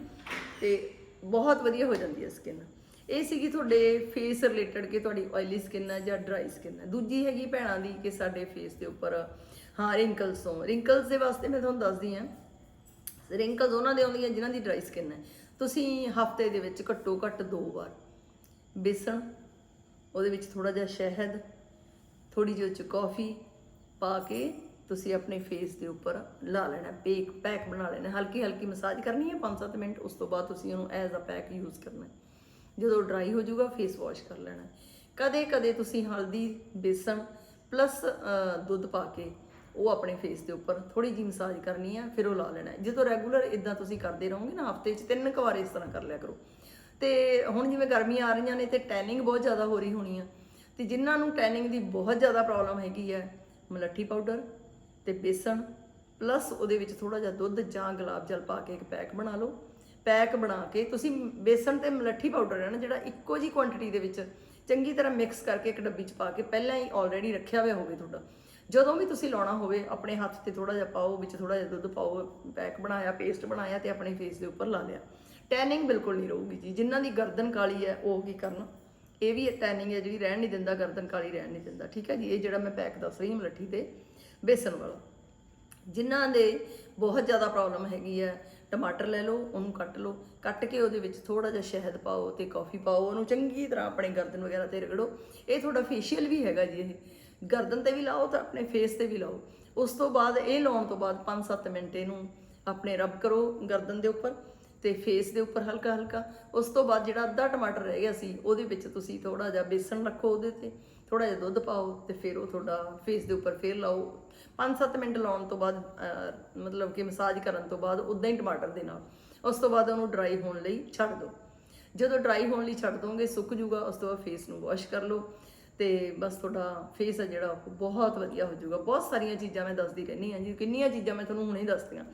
Speaker 1: ਤੇ ਬਹੁਤ ਵਧੀਆ ਹੋ ਜਾਂਦੀ ਹੈ ਸਕਿਨ ਇਹ ਸੀਗੀ ਤੁਹਾਡੇ ਫੇਸ ਰਿਲੇਟਡ ਕਿ ਤੁਹਾਡੀ ਆਇਲੀ ਸਕਿਨ ਹੈ ਜਾਂ ਡਰਾਈ ਸਕਿਨ ਹੈ। ਦੂਜੀ ਹੈਗੀ ਭੈਣਾਂ ਦੀ ਕਿ ਸਾਡੇ ਫੇਸ ਦੇ ਉੱਪਰ, ਹਾਂ ਰਿੰਕਲਸ ਤੋਂ ਰਿੰਕਲਸ ਦੇ ਵਾਸਤੇ ਮੈਂ ਤੁਹਾਨੂੰ ਦੱਸਦੀ ਹਾਂ। ਰਿੰਕਲਸ ਉਹਨਾਂ ਦੇ ਆਉਂਦੀਆਂ ਜਿਨ੍ਹਾਂ ਦੀ ਡਰਾਈ ਸਕਿਨ ਹੈ। ਤੁਸੀਂ ਹਫ਼ਤੇ ਦੇ ਵਿੱਚ ਘੱਟੋ ਘੱਟ ਦੋ ਵਾਰ ਬੇਸਣ, ਉਹਦੇ ਵਿੱਚ ਥੋੜਾ ਜਿਹਾ ਸ਼ਹਿਦ ਥੋੜੀ ਜਿਹੀ ਉਹ 'ਚ ਕੌਫੀ ਪਾ ਕੇ ਤੁਸੀਂ ਆਪਣੇ ਫੇਸ ਦੇ ਉੱਪਰ ਲਾ ਲੈਣਾ ਪੈਕ ਪੈਕ ਬਣਾ ਲੈਣਾ। ਹਲਕੀ ਹਲਕੀ ਮਸਾਜ ਕਰਨੀ ਹੈ 5-7 ਮਿੰਟ, ਉਸ ਤੋਂ ਬਾਅਦ ਤੁਸੀਂ ਉਹਨੂੰ ਐਜ਼ ਅ ਪੈਕ ਯੂਜ਼ ਕਰਨਾ ਹੈ। ਜਦੋਂ ਡਰਾਈ ਹੋ ਜਾਊਗਾ ਫੇਸ ਵਾਸ਼ ਕਰ ਲੈਣਾ। ਕਦੇ ਕਦੇ ਤੁਸੀਂ ਹਲਦੀ ਬੇਸਣ ਪਲੱਸ ਦੁੱਧ ਪਾ ਕੇ ਉਹ ਆਪਣੇ ਫੇਸ ਦੇ ਉੱਪਰ ਥੋੜੀ ਜਿਹੀ ਮਸਾਜ ਕਰਨੀ ਆ, ਫਿਰ ਉਹ ਲਾ ਲੈਣਾ ਜਦੋਂ ਰੈਗੂਲਰ ਇਦਾਂ ਤੁਸੀਂ ਕਰਦੇ ਰਹੋਗੇ ਨਾ, ਹਫ਼ਤੇ 'ਚ ਤਿੰਨ ਕੁ ਵਾਰ ਇਸ ਤਰ੍ਹਾਂ ਕਰ ਲਿਆ ਕਰੋ। ਤੇ ਹੁਣ ਜਿਵੇਂ ਗਰਮੀਆਂ ਆ ਰਹੀਆਂ ਨੇ, ਤੇ ਟੈਨਿੰਗ ਬਹੁਤ ਜ਼ਿਆਦਾ ਹੋ ਰਹੀ ਹੋਣੀ ਆ। ਤੇ ਜਿਨ੍ਹਾਂ ਨੂੰ ਟੈਨਿੰਗ ਦੀ ਬਹੁਤ ਜ਼ਿਆਦਾ ਪ੍ਰੋਬਲਮ ਹੈਗੀ ਹੈ ਮਲੱਠੀ ਪਾਊਡਰ ਤੇ ਬੇਸਣ ਪਲੱਸ ਉਹਦੇ ਵਿੱਚ ਥੋੜਾ ਜਿਹਾ ਦੁੱਧ ਜਾਂ ਗੁਲਾਬ ਜਲ ਪਾ ਕੇ ਇੱਕ ਪੈਕ ਬਣਾ ਲਓ। ਪੈਕ ਬਣਾ ਕੇ ਤੁਸੀਂ ਬੇਸਣ ਤੇ ਮਲੱਠੀ ਪਾਊਡਰ ਹੈ ਨਾ, ਜਿਹੜਾ ਇੱਕੋ ਜੀ ਕੁਆਂਟੀਟੀ ਦੇ ਵਿੱਚ ਚੰਗੀ ਤਰ੍ਹਾਂ ਮਿਕਸ ਕਰਕੇ ਇੱਕ ਡੱਬੀ 'ਚ ਪਾ ਕੇ ਪਹਿਲਾਂ ਹੀ ਆਲਰੇਡੀ ਰੱਖਿਆ ਹੋਇਆ ਹੋਵੇ ਤੁਹਾਡਾ। ਜਦੋਂ ਵੀ ਤੁਸੀਂ ਲਾਉਣਾ ਹੋਵੇ, ਆਪਣੇ ਹੱਥ ਤੇ ਥੋੜਾ ਜਿਹਾ ਪਾਓ, ਵਿੱਚ ਥੋੜਾ ਜਿਹਾ ਦੁੱਧ ਪਾਓ, ਪੈਕ ਬਣਾਇਆ ਪੇਸਟ ਬਣਾਇਆ ਤੇ ਆਪਣੇ ਫੇਸ ਦੇ ਉੱਪਰ ਲਾ ਲਿਆ। ਟੈਨਿੰਗ ਬਿਲਕੁਲ ਨਹੀਂ ਰਹੂਗੀ ਜੀ। ਜਿਨ੍ਹਾਂ ਦੀ ਗਰਦਨ ਕਾਲੀ ਹੈ, ਉਹ ਕੀ ਕਰਨ? ਇਹ ਵੀ ਟੈਨਿੰਗ ਹੈ ਜਿਹੜੀ ਰਹਿਣ ਨਹੀਂ ਦਿੰਦਾ, ਗਰਦਨ ਕਾਲੀ ਰਹਿਣ ਨਹੀਂ ਦਿੰਦਾ। ਠੀਕ ਹੈ ਜੀ? ਇਹ ਜਿਹੜਾ ਮੈਂ ਪੈਕ ਦੱਸ ਰਹੀ ਹਾਂ ਮਲੱਠੀ ਤੇ ਬੇਸਣ ਵਾਲਾ। ਜਿਨ੍ਹਾਂ ਦੇ ਬਹੁਤ ਜ਼ਿਆਦਾ ਪ੍ਰੋਬਲਮ ਹੈਗੀ ਹੈ ਟਮਾਟਰ ਲੈ ਲਓ, ਉਹਨੂੰ ਕੱਟ ਲਓ, ਕੱਟ ਕੇ ਉਹਦੇ ਵਿੱਚ ਥੋੜਾ ਜਿਹਾ ਸ਼ਹਿਦ ਪਾਓ ਤੇ ਕਾਫੀ ਪਾਓ, ਉਹਨੂੰ ਚੰਗੀ ਤਰ੍ਹਾਂ ਆਪਣੇ ਗਰਦਨ ਵਗੈਰਾ ਤੇ ਰਗੜੋ। ਇਹ ਤੁਹਾਡਾ ਫੇਸ਼ੀਅਲ ਵੀ ਹੈਗਾ ਜੀ ਇਹ। ਗਰਦਨ ਤੇ ਵੀ ਲਾਓ ਤਾਂ ਆਪਣੇ ਫੇਸ ਤੇ ਵੀ ਲਾਓ। ਉਸ ਤੋਂ ਬਾਅਦ, ਇਹ ਲਾਉਣ ਤੋਂ ਬਾਅਦ 5-7 ਮਿੰਟ ਇਹਨੂੰ ਆਪਣੇ ਰਬ ਕਰੋ ਗਰਦਨ ਦੇ ਉੱਪਰ ਤੇ ਫੇਸ ਦੇ ਉੱਪਰ ਹਲਕਾ ਹਲਕਾ ਉਸ ਤੋਂ ਬਾਅਦ ਜਿਹੜਾ ਅੱਧਾ ਟਮਾਟਰ ਰਹਿ ਗਿਆ ਸੀ, ਉਹਦੇ ਵਿੱਚ ਤੁਸੀਂ ਥੋੜਾ ਜਿਹਾ ਬੇਸਣ ਰੱਖੋ ਉਹਦੇ ਤੇ। ਥੋੜਾ ਜਿਹਾ ਦੁੱਧ ਪਾਓ ਤੇ ਫਿਰ ਉਹ ਤੁਹਾਡਾ ਫੇਸ ਦੇ ਉੱਪਰ ਫੇਰ ਲਾਓ। 5-7 ਮਿੰਟ ਲਾਉਣ ਤੋਂ ਬਾਅਦ ਮਤਲਬ ਕਿ ਮਸਾਜ ਕਰਨ ਤੋਂ ਬਾਅਦ ਉਦਾਂ ਹੀ ਟਮਾਟਰ ਦੇ ਨਾਲ। ਉਸ ਤੋਂ ਬਾਅਦ ਉਹਨੂੰ ਡਰਾਈ ਹੋਣ ਲਈ ਛੱਡ ਦਿਓ। ਜਦੋਂ ਡਰਾਈ ਹੋਣ ਲਈ ਛੱਡ ਦੋਗੇ, ਸੁੱਕ ਜੂਗਾ ਉਸ ਤੋਂ ਬਾਅਦ ਫੇਸ ਨੂੰ ਵਾਸ਼ ਕਰ ਲਓ ਤੇ ਬਸ ਤੁਹਾਡਾ ਫੇਸ ਆ ਜਿਹੜਾ, ਉਹ ਬਹੁਤ ਵਧੀਆ ਹੋ ਜਾਊਗਾ। ਬਹੁਤ ਸਾਰੀਆਂ ਚੀਜ਼ਾਂ ਮੈਂ ਦੱਸਦੀ ਰਹਿੰਦੀ ਹਾਂ ਜੀ, ਕਿੰਨੀਆਂ ਚੀਜ਼ਾਂ ਮੈਂ ਤੁਹਾਨੂੰ ਹੁਣੇ ਹੀ ਦੱਸਦੀਆਂ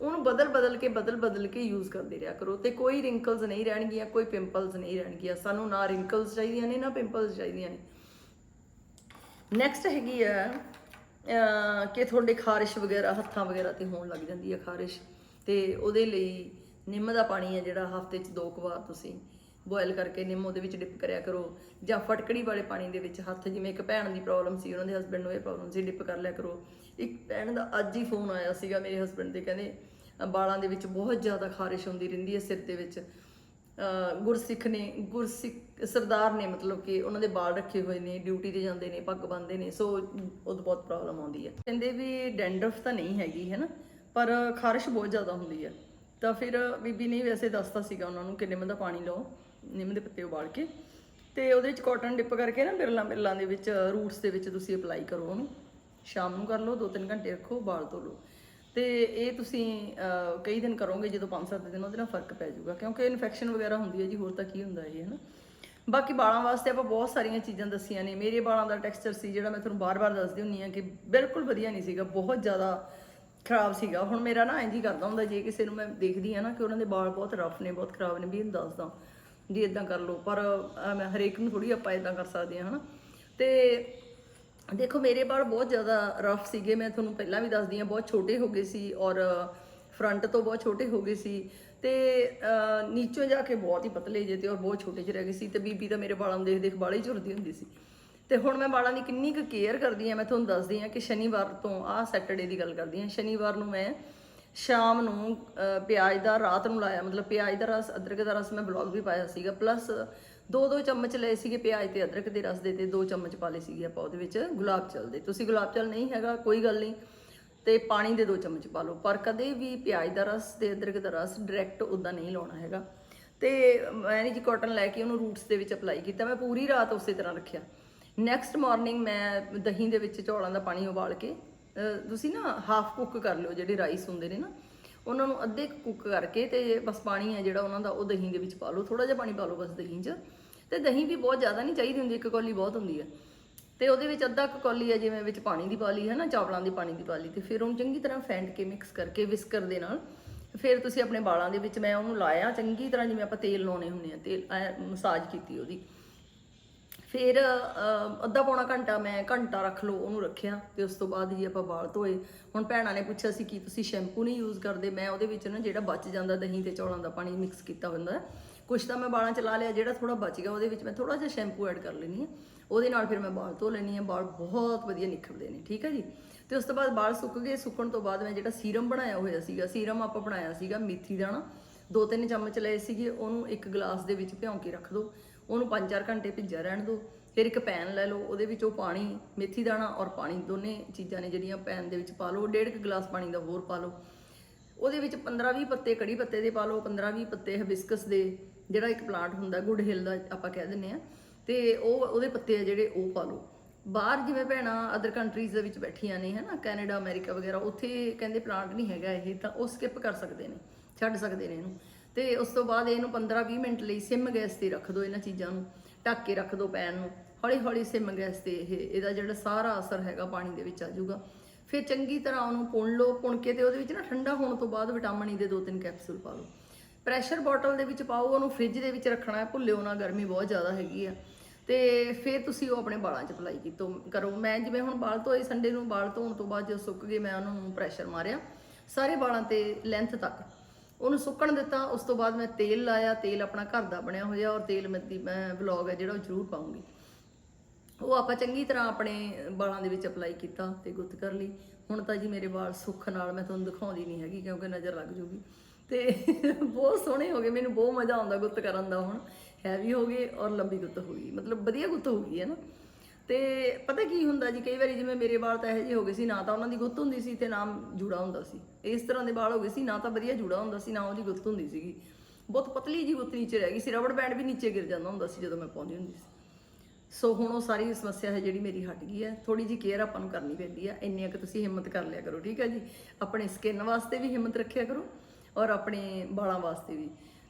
Speaker 1: ਉਹਨੂੰ ਬਦਲ ਬਦਲ ਕੇ ਬਦਲ ਬਦਲ ਕੇ ਯੂਜ਼ ਕਰਦੇ ਰਿਹਾ ਕਰੋ ਤੇ ਕੋਈ ਰਿੰਕਲਸ ਨਹੀਂ ਰਹਿਣਗੀਆਂ, ਕੋਈ ਪਿੰਪਲਸ ਨਹੀਂ ਰਹਿਣਗੀਆਂ। ਸਾਨੂੰ ਨਾ ਰਿੰਕਲਸ ਚਾਹੀਦੀਆਂ ਨੇ, ਨਾ ਪਿੰਪਲਸ ਚਾਹੀਦੀਆਂ ਨੇ। ਨੈਕਸਟ ਹੈਗੀ ਆ ਕਿ ਤੁਹਾਡੇ ਖਾਰਿਸ਼ ਵਗੈਰਾ, ਹੱਥਾਂ ਵਗੈਰਾ ਤੇ ਹੋਣ ਲੱਗ ਜਾਂਦੀ ਹੈ ਖਾਰਿਸ਼। ਤੇ ਉਹਦੇ ਲਈ ਨਿੰਮ ਦਾ ਪਾਣੀ ਹੈ ਜਿਹੜਾ ਹਫ਼ਤੇ 'ਚ ਦੋ ਕੁ ਵਾਰ ਤੁਸੀਂ ਬੋਇਲ ਕਰਕੇ ਨਿੰਮ ਉਹਦੇ ਵਿੱਚ ਡਿਪ ਕਰਿਆ ਕਰੋ। ਜਾਂ ਫਟਕੜੀ ਵਾਲੇ ਪਾਣੀ ਦੇ ਵਿੱਚ ਹੱਥ, ਜਿਵੇਂ ਇੱਕ ਭੈਣ ਦੀ ਪ੍ਰੋਬਲਮ ਸੀ, ਉਹਨਾਂ ਦੇ ਹਸਬੰਡ ਨੂੰ ਇਹ ਪ੍ਰੋਬਲਮ ਸੀ ਡਿਪ ਕਰ ਲਿਆ ਕਰੋ। ਇੱਕ ਭੈਣ ਦਾ ਅੱਜ ਹੀ ਫੋਨ ਆਇਆ ਸੀਗਾ ਮੇਰੇ ਹਸਬੰਡ ਦੇ, ਕਹਿੰਦੇ ਬਾਲਾਂ ਦੇ ਵਿੱਚ ਬਹੁਤ ਜ਼ਿਆਦਾ ਖਾਰਿਸ਼ ਹੁੰਦੀ ਰਹਿੰਦੀ ਹੈ ਸਿਰ ਦੇ ਵਿੱਚ। ਗੁਰਸਿੱਖ ਨੇ, ਗੁਰਸਿੱਖ ਸਰਦਾਰ ਨੇ ਮਤਲਬ ਕਿ ਉਹਨਾਂ ਦੇ ਬਾਲ ਰੱਖੇ ਹੋਏ ਨੇ, ਡਿਊਟੀ ਤੇ ਜਾਂਦੇ ਨੇ, ਪੱਗ ਬੰਨਦੇ ਨੇ, ਸੋ ਉਹ ਬਹੁਤ ਪ੍ਰੋਬਲਮ ਆਉਂਦੀ ਹੈ। ਕਹਿੰਦੇ ਵੀ ਡੈਂਡਰਫ ਤਾਂ ਨਹੀਂ ਹੈਗੀ, ਹੈ ਨਾ? ਪਰ ਖਾਰਿਸ਼ ਬਹੁਤ ਜ਼ਿਆਦਾ ਹੁੰਦੀ ਹੈ। ਤਾਂ ਫਿਰ ਬੀਬੀ ਨੇ ਵੈਸੇ ਦੱਸਤਾ ਸੀਗਾ ਉਹਨਾਂ ਨੂੰ ਕਿ ਨਿੰਮ ਦਾ ਪਾਣੀ ਲਓ, ਨਿੰਮ ਦੇ ਪੱਤੇ ਉਬਾਲ ਕੇ। ਤੇ ਉਹਦੇ ਵਿੱਚ ਕਾਟਨ ਡਿਪ ਕਰਕੇ ਨਾ ਬਿਰਲਾਂ ਬਿਰਲਾਂ ਦੇ ਵਿੱਚ ਰੂਟਸ ਦੇ ਵਿੱਚ ਤੁਸੀਂ ਅਪਲਾਈ ਕਰੋ ਉਹਨੂੰ। ਸ਼ਾਮ ਨੂੰ ਕਰ ਲਓ 2-3 ਘੰਟੇ ਰੱਖੋ ਬਾਲ ਧੋ ਲਓ। ਤੇ ਇਹ ਤੁਸੀਂ ਕਈ ਦਿਨ ਕਰੋਗੇ ਜਦੋਂ 5-7 ਦਿਨ, ਉਹਦੇ ਨਾਲ ਫ਼ਰਕ ਪੈ ਜਾਊਗਾ, ਕਿਉਂਕਿ ਇਨਫੈਕਸ਼ਨ ਵਗੈਰਾ ਹੁੰਦੀ ਹੈ ਜੀ, ਹੋਰ ਤਾਂ ਕੀ ਹੁੰਦਾ ਹੈ ਇਹ, ਹਨਾ? ਬਾਕੀ ਵਾਲਾਂ ਵਾਸਤੇ ਆਪਾਂ ਬਹੁਤ ਸਾਰੀਆਂ ਚੀਜ਼ਾਂ ਦੱਸੀਆਂ ਨੇ। ਮੇਰੇ ਵਾਲਾਂ ਦਾ ਟੈਕਸਚਰ ਸੀ, ਜਿਹੜਾ ਮੈਂ ਤੁਹਾਨੂੰ ਬਾਰ-ਬਾਰ ਦੱਸਦੀ ਹੁੰਨੀ ਆ ਕਿ ਬਿਲਕੁਲ ਵਧੀਆ ਨਹੀਂ ਸੀਗਾ, ਬਹੁਤ ਜ਼ਿਆਦਾ ਖਰਾਬ ਸੀਗਾ। ਹੁਣ ਮੇਰਾ ਨਾ ਇੰਜ ਹੀ ਕਰਦਾ ਹੁੰਦਾ, ਜੇ ਕਿਸੇ ਨੂੰ ਮੈਂ ਦੇਖਦੀ ਆ ਨਾ ਕਿ ਉਹਨਾਂ ਦੇ ਵਾਲ ਬਹੁਤ ਰਫ ਨੇ, ਬਹੁਤ ਖਰਾਬ ਨੇ, ਵੀ ਇਹਨੂੰ ਦੱਸਦਾ ਜੀ ਇਦਾਂ ਕਰ ਲਓ। ਪਰ ਮੈਂ ਹਰੇਕ ਨੂੰ ਥੋੜੀ ਆਪਾਂ ਇਦਾਂ ਕਰ ਸਕਦੇ ਹਾਂ, ਹਨਾ? ਤੇ ਦੇਖੋ, ਮੇਰੇ ਬਾਲ ਬਹੁਤ ਜ਼ਿਆਦਾ ਰਫ ਸੀਗੇ। ਮੈਂ ਤੁਹਾਨੂੰ ਪਹਿਲਾਂ ਵੀ ਦੱਸਦੀ ਹਾਂ, ਬਹੁਤ ਛੋਟੇ ਹੋ ਗਏ ਸੀ ਔਰ ਫਰੰਟ ਤੋਂ ਬਹੁਤ ਛੋਟੇ ਹੋ ਗਏ ਸੀ। ਤੇ ਨੀਚੋਂ ਜਾ ਕੇ ਬਹੁਤ ਹੀ ਪਤਲੇ ਜੇ ਤੇ ਔਰ ਬਹੁਤ ਛੋਟੇ ਜਿਹੇ ਰਹਿ ਗਏ ਸੀ। ਤੇ ਬੀਬੀ ਤਾਂ ਮੇਰੇ ਬਾਲਾਂ ਨੂੰ ਦੇਖ ਦੇਖ ਵਾਲੇ ਹੀ ਝੁਰਦੀ ਹੁੰਦੀ ਸੀ। ਤੇ ਹੁਣ ਮੈਂ ਵਾਲਾਂ ਦੀ ਕਿੰਨੀ ਕੁ ਕੇਅਰ ਕਰਦੀ ਹਾਂ। ਮੈਂ ਤੁਹਾਨੂੰ ਦੱਸਦੀ ਹਾਂ ਕਿ ਸ਼ਨੀਵਾਰ ਤੋਂ, ਆਹ ਸੈਟਰਡੇ ਦੀ ਗੱਲ ਕਰਦੀ ਹਾਂ। ਸ਼ਨੀਵਾਰ ਨੂੰ ਮੈਂ ਸ਼ਾਮ ਨੂੰ ਪਿਆਜ਼ ਦਾ ਰਾਤ ਨੂੰ ਲਾਇਆ। ਮਤਲਬ ਪਿਆਜ਼ ਦਾ ਰਸ, ਅਦਰਕ ਦਾ ਰਸ ਮੈਂ ਬਲੌਗ ਵੀ ਪਾਇਆ ਸੀਗਾ। ਪਲੱਸ ਦੋ ਦੋ ਚਮਚ ਲਏ ਸੀਗੇ ਪਿਆਜ਼ ਤੇ ਅਦਰਕ ਦੇ ਰਸ ਦੇ ਤੇ ਦੋ ਚਮਚ ਪਾ ਲਏ ਸੀਗੇ ਆਪਾਂ ਉਹਦੇ ਵਿੱਚ ਗੁਲਾਬ ਜਲ ਦੇ। ਤੁਸੀਂ ਗੁਲਾਬ ਜਲ ਨਹੀਂ ਹੈਗਾ, ਕੋਈ ਗੱਲ ਨਹੀਂ। ਤੇ ਪਾਣੀ ਦੇ ਦੋ ਚਮਚ ਪਾ ਲਓ। ਪਰ ਕਦੇ ਵੀ ਪਿਆਜ਼ ਦਾ ਰਸ ਤੇ ਅਦਰਕ ਦਾ ਰਸ ਡਾਇਰੈਕਟ ਉਦਾਂ ਨਹੀਂ ਲਾਉਣਾ ਹੈਗਾ। ਤੇ ਮੈਂ ਜੀ ਕਾਟਨ ਲੈ ਕੇ ਉਹਨੂੰ ਰੂਟਸ ਦੇ ਵਿੱਚ ਅਪਲਾਈ ਕੀਤਾ। ਮੈਂ ਪੂਰੀ ਰਾਤ ਉਸੇ ਤਰ੍ਹਾਂ ਰੱਖਿਆ। ਨੈਕਸਟ ਮਾਰਨਿੰਗ ਮੈਂ ਦਹੀਂ ਦੇ ਵਿੱਚ ਚੌਲਾਂ ਦਾ ਪਾਣੀ ਉਬਾਲ ਕੇ ਤੁਸੀਂ ਨਾ ਹਾਫ ਕੁੱਕ ਕਰ ਲਿਓ ਜਿਹੜੇ ਰਾਈਸ ਹੁੰਦੇ ਨੇ ਨਾ। ਉਹਨਾਂ ਨੂੰ ਅੱਧੇ ਕੁੱਕ ਕਰਕੇ ਤੇ ਬਸ ਪਾਣੀ ਹੈ ਜਿਹੜਾ ਉਹਨਾਂ ਦਾ, ਉਹ ਦਹੀਂ ਦੇ ਵਿੱਚ ਪਾ ਲਓ। ਥੋੜਾ ਜਿਹਾ ਪਾਣੀ ਪਾ ਲਓ ਬਸ ਦਹੀਂ 'ਚ। ਤੇ ਦਹੀਂ ਵੀ ਬਹੁਤ ਜ਼ਿਆਦਾ ਨਹੀਂ ਚਾਹੀਦੀ ਹੁੰਦੀ, ਇੱਕ ਕੌਲੀ ਬਹੁਤ ਹੁੰਦੀ ਹੈ। ਤੇ ਉਹਦੇ ਵਿੱਚ ਅੱਧਾ ਕੌਲੀ ਹੈ, ਜਿਵੇਂ ਵਿੱਚ ਪਾਣੀ ਦੀ ਪਾ ਲਈ, ਹੈ ਨਾ, ਚਾਵਲਾਂ ਦੀ ਪਾਣੀ ਦੀ ਪਾ ਲਈ। ਤੇ ਫਿਰ ਉਹਨੂੰ ਚੰਗੀ ਤਰ੍ਹਾਂ ਫੈਂਟ ਕੇ ਮਿਕਸ ਕਰਕੇ ਵਿਸਕਰ ਦੇ ਨਾਲ, ਫਿਰ ਤੁਸੀਂ ਆਪਣੇ ਵਾਲਾਂ ਦੇ ਵਿੱਚ ਮੈਂ ਉਹਨੂੰ ਲਾਇਆ। ਚੰਗੀ ਤਰ੍ਹਾਂ ਜਿਵੇਂ ਆਪਾਂ ਤੇਲ ਲਾਉਣੇ ਹੁੰਦੇ ਆ, ਤੇਲ ਮਸਾਜ ਕੀਤੀ ਉਹਦੀ। ਫਿਰ ਅੱਧਾ ਪੌਣਾ ਘੰਟਾ ਮੈਂ ਘੰਟਾ ਰੱਖ ਲਓ ਉਹਨੂੰ ਰੱਖਿਆ ਤੇ ਉਸ ਤੋਂ ਬਾਅਦ ਹੀ ਆਪਾਂ ਵਾਲ ਧੋਏ। ਹੁਣ ਭੈਣਾਂ ਨੇ ਪੁੱਛਿਆ ਸੀ ਕਿ ਤੁਸੀਂ ਸ਼ੈਂਪੂ ਨਹੀਂ ਯੂਜ਼ ਕਰਦੇ? ਮੈਂ ਉਹਦੇ ਵਿੱਚ ਨਾ ਜਿਹੜਾ ਬਚ ਜਾਂਦਾ ਦਹੀਂ ਤੇ ਚੌਲਾਂ ਦਾ ਪਾਣੀ ਮਿਕਸ ਕੀਤਾ ਹੁੰਦਾ ਕੁਛ ਤਾਂ ਮੈਂ ਵਾਲਾਂ ਚ ਲਾ ਲਿਆ, ਜਿਹੜਾ ਥੋੜਾ ਬਚ ਗਿਆ ਉਹਦੇ ਵਿੱਚ ਮੈਂ ਥੋੜਾ ਜਿਹਾ ਸ਼ੈਂਪੂ ਐਡ ਕਰ ਲੈਣੀ ਹੈ। ਉਹਦੇ ਨਾਲ ਫਿਰ ਮੈਂ ਵਾਲ ਧੋ ਲੈਣੀ ਹੈ ਵਾਲ ਬਹੁਤ ਵਧੀਆ ਨਿਖਰਦੇ ਨੇ, ਠੀਕ ਹੈ ਜੀ? ਤੇ ਉਸ ਤੋਂ ਬਾਅਦ ਵਾਲ ਸੁੱਕ ਗਏ, ਸੁੱਕਣ ਤੋਂ ਬਾਅਦ ਮੈਂ ਜਿਹੜਾ ਸੀਰਮ ਬਣਾਇਆ ਹੋਇਆ ਸੀਗਾ, ਸੀਰਮ ਆਪਾਂ ਬਣਾਇਆ ਸੀਗਾ ਮੇਥੀ ਦਾਣਾ। ਦੋ ਤਿੰਨ ਚਮਚ ਲਏ ਸੀਗੇ, ਉਹਨੂੰ ਇੱਕ ਗਲਾਸ ਦੇ ਵਿੱਚ ਭਿਉਂ ਕੇ ਰੱਖ ਦਿਓ ਉਹਨੂੰ 5-4 ਘੰਟੇ ਭਿੱਜਿਆ ਰਹਿਣ ਦਿਓ ਫਿਰ ਇੱਕ ਪੈਨ ਲੈ ਲਓ, ਉਹਦੇ ਵਿੱਚ ਉਹ ਪਾਣੀ, ਮੇਥੀ ਦਾਣਾ ਔਰ ਪਾਣੀ ਦੋਨੇ ਚੀਜ਼ਾਂ ਨੇ ਜਿਹੜੀਆਂ ਪੈਨ ਦੇ ਵਿੱਚ ਪਾ ਲਓ ਡੇਢ ਕੁ ਗਲਾਸ ਪਾਣੀ ਦਾ ਹੋਰ ਪਾ ਲਓ। ਉਹਦੇ ਵਿੱਚ 15-20 ਪੱਤੇ, ਕੜੀ ਪੱਤੇ ਦੇ ਪਾ ਲਓ 15-20 ਪੱਤੇ ਹਬਿਸਕਸ ਦੇ, ਜਿਹੜਾ ਇੱਕ ਪਲਾਂਟ ਹੁੰਦਾ ਗੁੱਡ ਹਿਲ ਦਾ ਆਪਾਂ ਕਹਿ ਦਿੰਨੇ ਆ ਤੇ ਉਹ, ਉਹਦੇ ਪੱਤੇ ਆ ਜਿਹੜੇ ਉਹ ਪਾ ਲਓ। ਬਾਹਰ ਜਿਵੇਂ ਭੈਣਾਂ ਅਦਰ ਕੰਟਰੀਜ਼ ਦੇ ਵਿੱਚ ਬੈਠੀਆਂ ਨੇ, ਹਨਾ, ਕੈਨੇਡਾ, ਅਮਰੀਕਾ ਵਗੈਰਾ, ਉੱਥੇ ਕਹਿੰਦੇ ਪਲਾਂਟ ਨਹੀਂ ਹੈਗਾ ਇਹ, ਤਾਂ ਉਹ ਸਕਿਪ ਕਰ ਸਕਦੇ ਨੇ, ਛੱਡ ਸਕਦੇ ਨੇ ਇਹਨੂੰ। ਤੇ ਉਸ ਤੋਂ ਬਾਅਦ ਇਹਨੂੰ 15-20 ਮਿੰਟ ਲਈ ਸਿਮ ਗੈਸ ਤੇ ਰੱਖ ਦਿਓ ਇਹਨਾਂ ਚੀਜ਼ਾਂ ਨੂੰ, ਢੱਕ ਕੇ ਰੱਖ ਦਿਓ ਪੈਨ ਨੂੰ। ਹੌਲੀ ਹੌਲੀ ਸਿਮ ਗੈਸ ਤੇ ਇਹ, ਇਹਦਾ ਜਿਹੜਾ ਸਾਰਾ ਅਸਰ ਹੈਗਾ ਪਾਣੀ ਦੇ ਵਿੱਚ ਆ ਜਾਊਗਾ। ਫਿਰ ਚੰਗੀ ਤਰ੍ਹਾਂ ਉਹਨੂੰ ਪੁਣ ਲਓ, ਪੁਣ ਕੇ ਤੇ ਉਹਦੇ ਵਿੱਚ ਨਾ ਠੰਡਾ ਹੋਣ ਤੋਂ ਬਾਅਦ ਵਿਟਾਮਿਨ ਈ ਦੇ ਦੋ ਤਿੰਨ ਕੈਪਸੂਲ ਪਾ ਲਓ। ਪ੍ਰੈਸ਼ਰ ਬੋਟਲ ਦੇ ਵਿੱਚ ਪਾਓ, ਉਹਨੂੰ ਫ੍ਰਿਜ ਦੇ ਵਿੱਚ ਰੱਖਣਾ ਹੈ, ਭੁੱਲਿਓ ਨਾ, ਗਰਮੀ ਬਹੁਤ ਜ਼ਿਆਦਾ ਹੈਗੀ ਆ। ਤੇ ਫਿਰ ਤੁਸੀਂ ਉਹ ਆਪਣੇ ਬਾਲਾਂ 'ਚ ਅਪਲਾਈ ਕੀਤੋ, ਕਰੋ। ਮੈਂ ਜਿਵੇਂ ਹੁਣ ਬਾਲ ਧੋਏ, ਸੰਡੇ ਨੂੰ ਬਾਲ ਧੋਣ ਤੋਂ ਬਾਅਦ ਜਦੋਂ ਸੁੱਕ ਗਏ, ਮੈਂ ਉਹਨਾਂ ਨੂੰ ਪ੍ਰੈਸ਼ਰ ਮਾਰਿਆ। ਸਾਰੇ ਬਾਲਾਂ ਤੇ ਲੈਂਥ ਤੱਕ। ਉਹਨੂੰ ਸੁੱਕਣ ਦਿੱਤਾ, ਉਸ ਤੋਂ ਬਾਅਦ ਮੈਂ ਤੇਲ ਲਾਇਆ, ਤੇਲ ਆਪਣਾ ਘਰ ਦਾ ਬਣਿਆ ਹੋਇਆ ਔਰ ਤੇਲ ਮੇਰੀ ਮੈਂ ਵਲੌਗ ਹੈ ਜਿਹੜਾ ਉਹ ਜ਼ਰੂਰ ਪਾਉਂਗੀ। ਉਹ ਆਪਾਂ ਚੰਗੀ ਤਰ੍ਹਾਂ ਆਪਣੇ ਵਾਲਾਂ ਦੇ ਵਿੱਚ ਅਪਲਾਈ ਕੀਤਾ ਤੇ ਗੁੱਤ ਕਰ ਲਈ। ਹੁਣ ਤਾਂ ਜੀ ਮੇਰੇ ਵਾਲ ਸੁੱਖ ਨਾਲ ਮੈਂ ਤੁਹਾਨੂੰ ਦਿਖਾਉਂਦੀ ਨਹੀਂ ਹੈਗੀ ਕਿਉਂਕਿ ਨਜ਼ਰ ਲੱਗ ਜੂਗੀ। ਤੇ ਬਹੁਤ ਸੋਹਣੇ ਹੋ ਗਏ, ਮੈਨੂੰ ਬਹੁਤ ਮਜ਼ਾ ਆਉਂਦਾ ਗੁੱਤ ਕਰਨ ਦਾ ਹੁਣ। ਹੈਵੀ ਹੋ ਗਏ ਔਰ ਲੰਬੀ ਗੁੱਤ ਹੋ ਗਈ। ਮਤਲਬ ਵਧੀਆ ਗੁੱਤ ਹੋ ਗਈ ਹੈ ਨਾ। ਤੇ ਪਤਾ ਕੀ ਹੁੰਦਾ ਜੀ, ਕਈ ਵਾਰੀ ਜਿਵੇਂ ਮੇਰੇ ਵਾਲ ਤਾਂ ਇਹੋ ਜਿਹੇ ਹੋ ਗਏ ਸੀ, ਨਾ ਤਾਂ ਉਹਨਾਂ ਦੀ ਗੁੱਤ ਹੁੰਦੀ ਸੀ ਤੇ ਨਾ ਜੂੜਾ ਹੁੰਦਾ ਸੀ। ਇਸ ਤਰ੍ਹਾਂ ਦੇ ਵਾਲ ਹੋ ਗਏ ਸੀ, ਨਾ ਤਾਂ ਵਧੀਆ ਜੂੜਾ ਹੁੰਦਾ ਸੀ, ਨਾ ਉਹਦੀ ਗੁੱਤ ਹੁੰਦੀ ਸੀਗੀ। ਬਹੁਤ ਪਤਲੀ ਜੀ ਗੁੱਤ ਨੀਚੇ ਰਹਿ ਗਈ ਸੀ, ਰਬੜ ਬੈਂਡ ਵੀ ਨੀਚੇ ਗਿਰ ਜਾਂਦਾ ਹੁੰਦਾ ਸੀ ਜਦੋਂ ਮੈਂ ਪਾਉਂਦੀ ਹੁੰਦੀ ਸੀ। ਸੋ ਹੁਣ ਉਹ ਸਾਰੀ ਸਮੱਸਿਆ ਹੈ ਜਿਹੜੀ ਮੇਰੀ ਹਟ ਗਈ ਹੈ। ਥੋੜੀ ਜੀ ਕੇਅਰ ਆਪਾਂ ਨੂੰ ਕਰਨੀ ਪੈਂਦੀ ਹੈ। ਇੰਨੀ ਕੁ ਤੁਸੀਂ ਹਿੰਮਤ ਕਰ ਲਿਆ ਕਰੋ, ਠੀਕ ਹੈ ਜੀ? ਆਪਣੇ ਸਕਿਨ ਵਾਸਤੇ ਵੀ ਹਿੰਮਤ ਰੱਖਿਆ ਕਰੋ ਔਰ ਆਪਣੇ ਵਾਲਾਂ ਵਾਸਤੇ ਵੀ।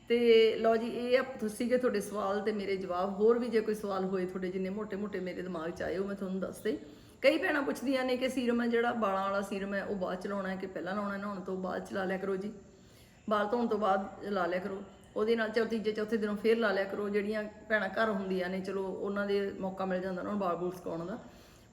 Speaker 1: ਤੇ ਲਓ ਜੀ, ਇਹ ਸੀਗੇ ਤੁਹਾਡੇ ਸਵਾਲ ਤੇ ਮੇਰੇ ਜਵਾਬ, ਹੋਰ ਵੀ ਜੇ ਕੋਈ ਸਵਾਲ ਹੋਏ ਤੁਹਾਡੇ ਜਿੰਨੇ ਮੋٹے-ਮੋٹے ਮੇਰੇ ਦਿਮਾਗ 'ਚ ਆਏ, ਉਹ ਮੈਂ ਤੁਹਾਨੂੰ ਦੱਸਦੇ ਕਈ ਭੈਣਾਂ ਪੁੱਛਦੀਆਂ ਨੇ ਕਿ ਸੀਰਮ ਹੈ ਜਿਹੜਾ ਬਾਲਾਂ ਵਾਲਾ ਸੀਰਮ ਹੈ, ਉਹ ਬਾਅਦ ਚ ਲਾਉਣਾ ਹੈ ਕਿ ਪਹਿਲਾਂ ਲਾਉਣਾ ਹੈ, ਨਹਾਉਣ ਤੋਂ ਬਾਅਦ ਚ ਲਾ ਲਿਆ ਕਰੋ ਜੀ। ਬਾਲ ਧੋਣ ਤੋਂ ਬਾਅਦ ਲਾ ਲਿਆ ਕਰੋ। ਉਹਦੇ ਨਾਲ ਚੌਥੀ ਤੀਜੇ ਚੌਥੇ ਦਿਨੋਂ ਫੇਰ ਲਾ ਲਿਆ ਕਰੋ। ਜਿਹੜੀਆਂ ਭੈਣਾਂ ਘਰ ਹੁੰਦੀਆਂ ਨੇ, ਚਲੋ ਉਹਨਾਂ ਦੇ ਮੌਕਾ ਮਿਲ ਜਾਂਦਾ ਉਹਨਾਂ ਨੂੰ ਬਾਲ ਬੂਲ ਸਕਾਉਣ ਦਾ।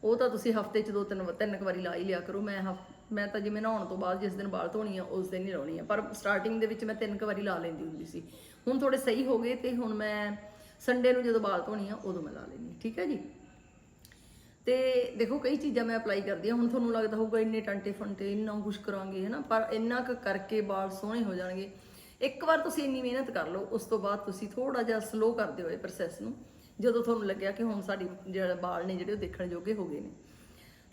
Speaker 1: ਉਹ ਤਾਂ ਤੁਸੀਂ ਹਫ਼ਤੇ 'ਚ ਦੋ ਤਿੰਨ ਤਿੰਨ ਕੁ ਵਾਰੀ ਲਾ ਹੀ ਲਿਆ ਕਰੋ। ਮੈਂ ਹਫ ਮੈਂ ਤਾਂ ਜਿਵੇਂ ਨਹਾਉਣ ਤੋਂ ਬਾਅਦ ਜਿਸ ਦਿਨ ਵਾਲ ਧੋਣੀ ਆ ਉਸ ਦਿਨ ਹੀ ਲਾਉਣੀ ਆ। ਪਰ ਸਟਾਰਟਿੰਗ ਦੇ ਵਿੱਚ ਮੈਂ ਤਿੰਨ ਕੁ ਵਾਰੀ ਲਾ ਲੈਂਦੀ ਹੁੰਦੀ ਸੀ। ਹੁਣ ਥੋੜੇ ਸਹੀ ਹੋ ਗਏ ਤੇ ਹੁਣ ਮੈਂ ਸੰਡੇ ਨੂੰ ਜਦੋਂ ਵਾਲ ਧੋਣੀ ਆ ਉਦੋਂ ਮੈਂ ਲਾ ਲੈਂਦੀ ਹਾਂ, ਠੀਕ ਹੈ ਜੀ? ਤੇ ਦੇਖੋ ਕਈ ਚੀਜ਼ਾਂ ਮੈਂ ਅਪਲਾਈ ਕਰਦੀ ਹਾਂ। ਹੁਣ ਤੁਹਾਨੂੰ ਲੱਗਦਾ ਹੋਊਗਾ ਇੰਨੇ ਟੰਟੇ ਫੰਟੇ ਇੰਨਾ ਕੁਝ ਕਰਾਂਗੇ ਹਨਾ? ਪਰ ਇੰਨਾ ਕੁ ਕਰਕੇ ਵਾਲ ਸੋਹਣੇ ਹੋ ਜਾਣਗੇ। ਇੱਕ ਵਾਰ ਤੁਸੀਂ ਇੰਨੀ ਮਿਹਨਤ ਕਰ ਲਓ ਉਸ ਤੋਂ ਬਾਅਦ ਤੁਸੀਂ ਥੋੜਾ ਜਿਹਾ ਸਲੋ ਕਰ ਦਿਓ ਇਹ ਪ੍ਰੋਸੈਸ ਨੂੰ। ਜਦੋਂ ਤੁਹਾਨੂੰ ਲੱਗਿਆ ਕਿ ਹੁਣ ਸਾਡੀ ਜਿਹੜਾ ਵਾਲ ਨੇ ਜਿਹੜੇ ਉਹ ਦੇਖਣ ਯੋਗੇ ਹੋ ਗਏ ਨੇ।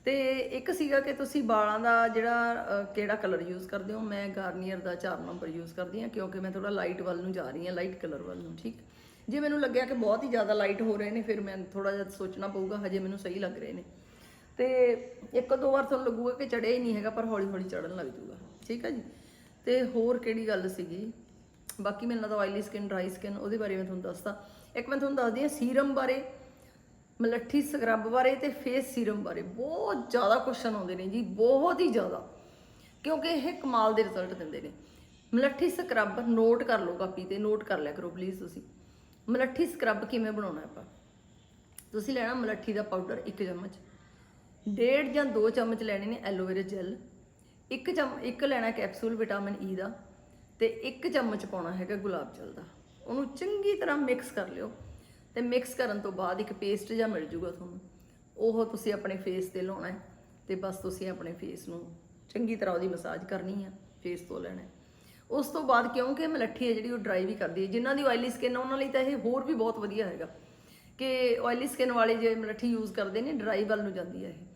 Speaker 1: ਤੇ ਇੱਕ ਸੀਗਾ ਕਿ ਤੁਸੀਂ ਵਾਲਾਂ ਦਾ ਜਿਹੜਾ ਕਿਹੜਾ ਕਲਰ ਯੂਜ਼ ਕਰਦੇ ਹੋ? ਮੈਂ ਗਾਰਨੀਅਰ ਦਾ 4 ਨੰਬਰ ਯੂਜ਼ ਕਰਦੀ ਹਾਂ ਕਿਉਂਕਿ ਮੈਂ ਥੋੜਾ ਲਾਈਟ ਵੱਲ ਨੂੰ ਜਾ ਰਹੀ ਹਾਂ ਲਾਈਟ ਕਲਰ ਵੱਲ ਨੂੰ, ਠੀਕ? ਜੇ ਮੈਨੂੰ ਲੱਗਿਆ ਕਿ ਬਹੁਤ ਹੀ ਜ਼ਿਆਦਾ ਲਾਈਟ ਹੋ ਰਹੇ ਨੇ, ਫਿਰ ਮੈਂ ਥੋੜਾ ਜਿਹਾ ਸੋਚਣਾ ਪਊਗਾ, ਹਜੇ ਮੈਨੂੰ ਸਹੀ ਲੱਗ ਰਹੇ ਨੇ। ਤੇ ਇੱਕ ਦੋ ਵਾਰ ਤੁਹਾਨੂੰ ਲੱਗੂਗਾ ਕਿ ਚੜਿਆ ਹੀ ਨਹੀਂ ਹੈਗਾ, ਪਰ ਹੌਲੀ ਹੌਲੀ ਚੜਨ ਲੱਗ ਜਾਊਗਾ, ਠੀਕ ਹੈ ਜੀ? ਤੇ ਹੋਰ ਕਿਹੜੀ ਗੱਲ ਸੀਗੀ? ਬਾਕੀ ਮੈਨੂੰ ਲੱਗਦਾ ਆਇਲੀ ਸਕਿਨ ਡਰਾਈ ਸਕਿਨ ਉਹਦੇ ਬਾਰੇ ਮੈਂ ਤੁਹਾਨੂੰ ਦੱਸਦਾ। ਇੱਕ ਮੈਂ ਤੁਹਾਨੂੰ ਦੱਸਦੀ ਹਾਂ ਸੀਰਮ ਬਾਰੇ। ਮਲੱਠੀ ਸਕਰਬ ਬਾਰੇ ਤੇ ਫੇਸ ਸੀਰਮ ਬਾਰੇ ਬਹੁਤ ਜ਼ਿਆਦਾ ਕੁਐਸਚਨ ਆਉਂਦੇ ਨੇ ਜੀ, ਬਹੁਤ ਹੀ ਜ਼ਿਆਦਾ। ਕਿਉਂਕਿ ਇਹ ਕਮਾਲ ਦੇ ਰਿਜ਼ਲਟ ਦਿੰਦੇ ਨੇ। ਮਲੱਠੀ ਸਕਰਬ ਨੋਟ ਕਰ ਲਓ ਕਾਪੀ ਤੇ ਨੋਟ ਕਰ ਲਿਆ ਕਰੋ ਪਲੀਜ਼ ਤੁਸੀਂ। ਮਲੱਠੀ ਸਕਰਬ ਕਿਵੇਂ ਬਣਾਉਣਾ ਆਪਾਂ? ਤੁਸੀਂ ਲੈਣਾ ਮਲੱਠੀ ਦਾ ਪਾਊਡਰ 1 ਚਮਚ, ਡੇਢ ਜਾਂ 2 ਚਮਚ ਲੈਣੇ ਨੇ ਐਲੋਵੇਰਾ ਜੈਲ ਇੱਕ ਚਮ, ਇੱਕ ਲੈਣਾ ਕੈਪਸੂਲ ਵਿਟਾਮਿਨ ਈ ਦਾ ਤੇ ਇੱਕ ਚਮਚ ਪਾਉਣਾ ਹੈਗਾ ਗੁਲਾਬ ਜਲ ਦਾ। ਉਹਨੂੰ ਚੰਗੀ ਤਰ੍ਹਾਂ ਮਿਕਸ ਕਰ ਲਿਓ। ਤੇ ਮਿਕਸ ਕਰਨ ਤੋਂ ਬਾਅਦ ਇੱਕ ਪੇਸਟ ਜਿਹਾ ਮਿਲ ਜੂਗਾ ਤੁਹਾਨੂੰ। ਉਹ ਤੁਸੀਂ ਆਪਣੇ ਫੇਸ ਤੇ ਲਾਉਣਾ ਹੈ ਤੇ ਬਸ ਤੁਸੀਂ ਆਪਣੇ ਫੇਸ ਨੂੰ ਚੰਗੀ ਤਰ੍ਹਾਂ ਉਹਦੀ ਮਸਾਜ ਕਰਨੀ ਆ ਫੇਸ ਤੋਂ ਲੈਣਾ ਉਸ ਤੋਂ ਬਾਅਦ ਕਿਉਂਕਿ ਮਲੱਠੀ ਹੈ ਜਿਹੜੀ ਉਹ ਡਰਾਈ ਵੀ ਕਰਦੀ ਹੈ। ਜਿਨ੍ਹਾਂ ਦੀ ਆਇਲੀ ਸਕਿਨ ਉਹਨਾਂ ਲਈ ਤਾਂ ਇਹ ਹੋਰ ਵੀ ਬਹੁਤ ਵਧੀਆ ਹੈਗਾ ਕਿ ਆਇਲੀ ਸਕਿਨ ਵਾਲੇ ਜੇ ਮਲੱਠੀ ਯੂਜ਼ ਕਰਦੇ ਨੇ ਡਰਾਈ ਵੱਲ ਨੂੰ ਜਾਂਦੀ ਹੈ ਇਹ।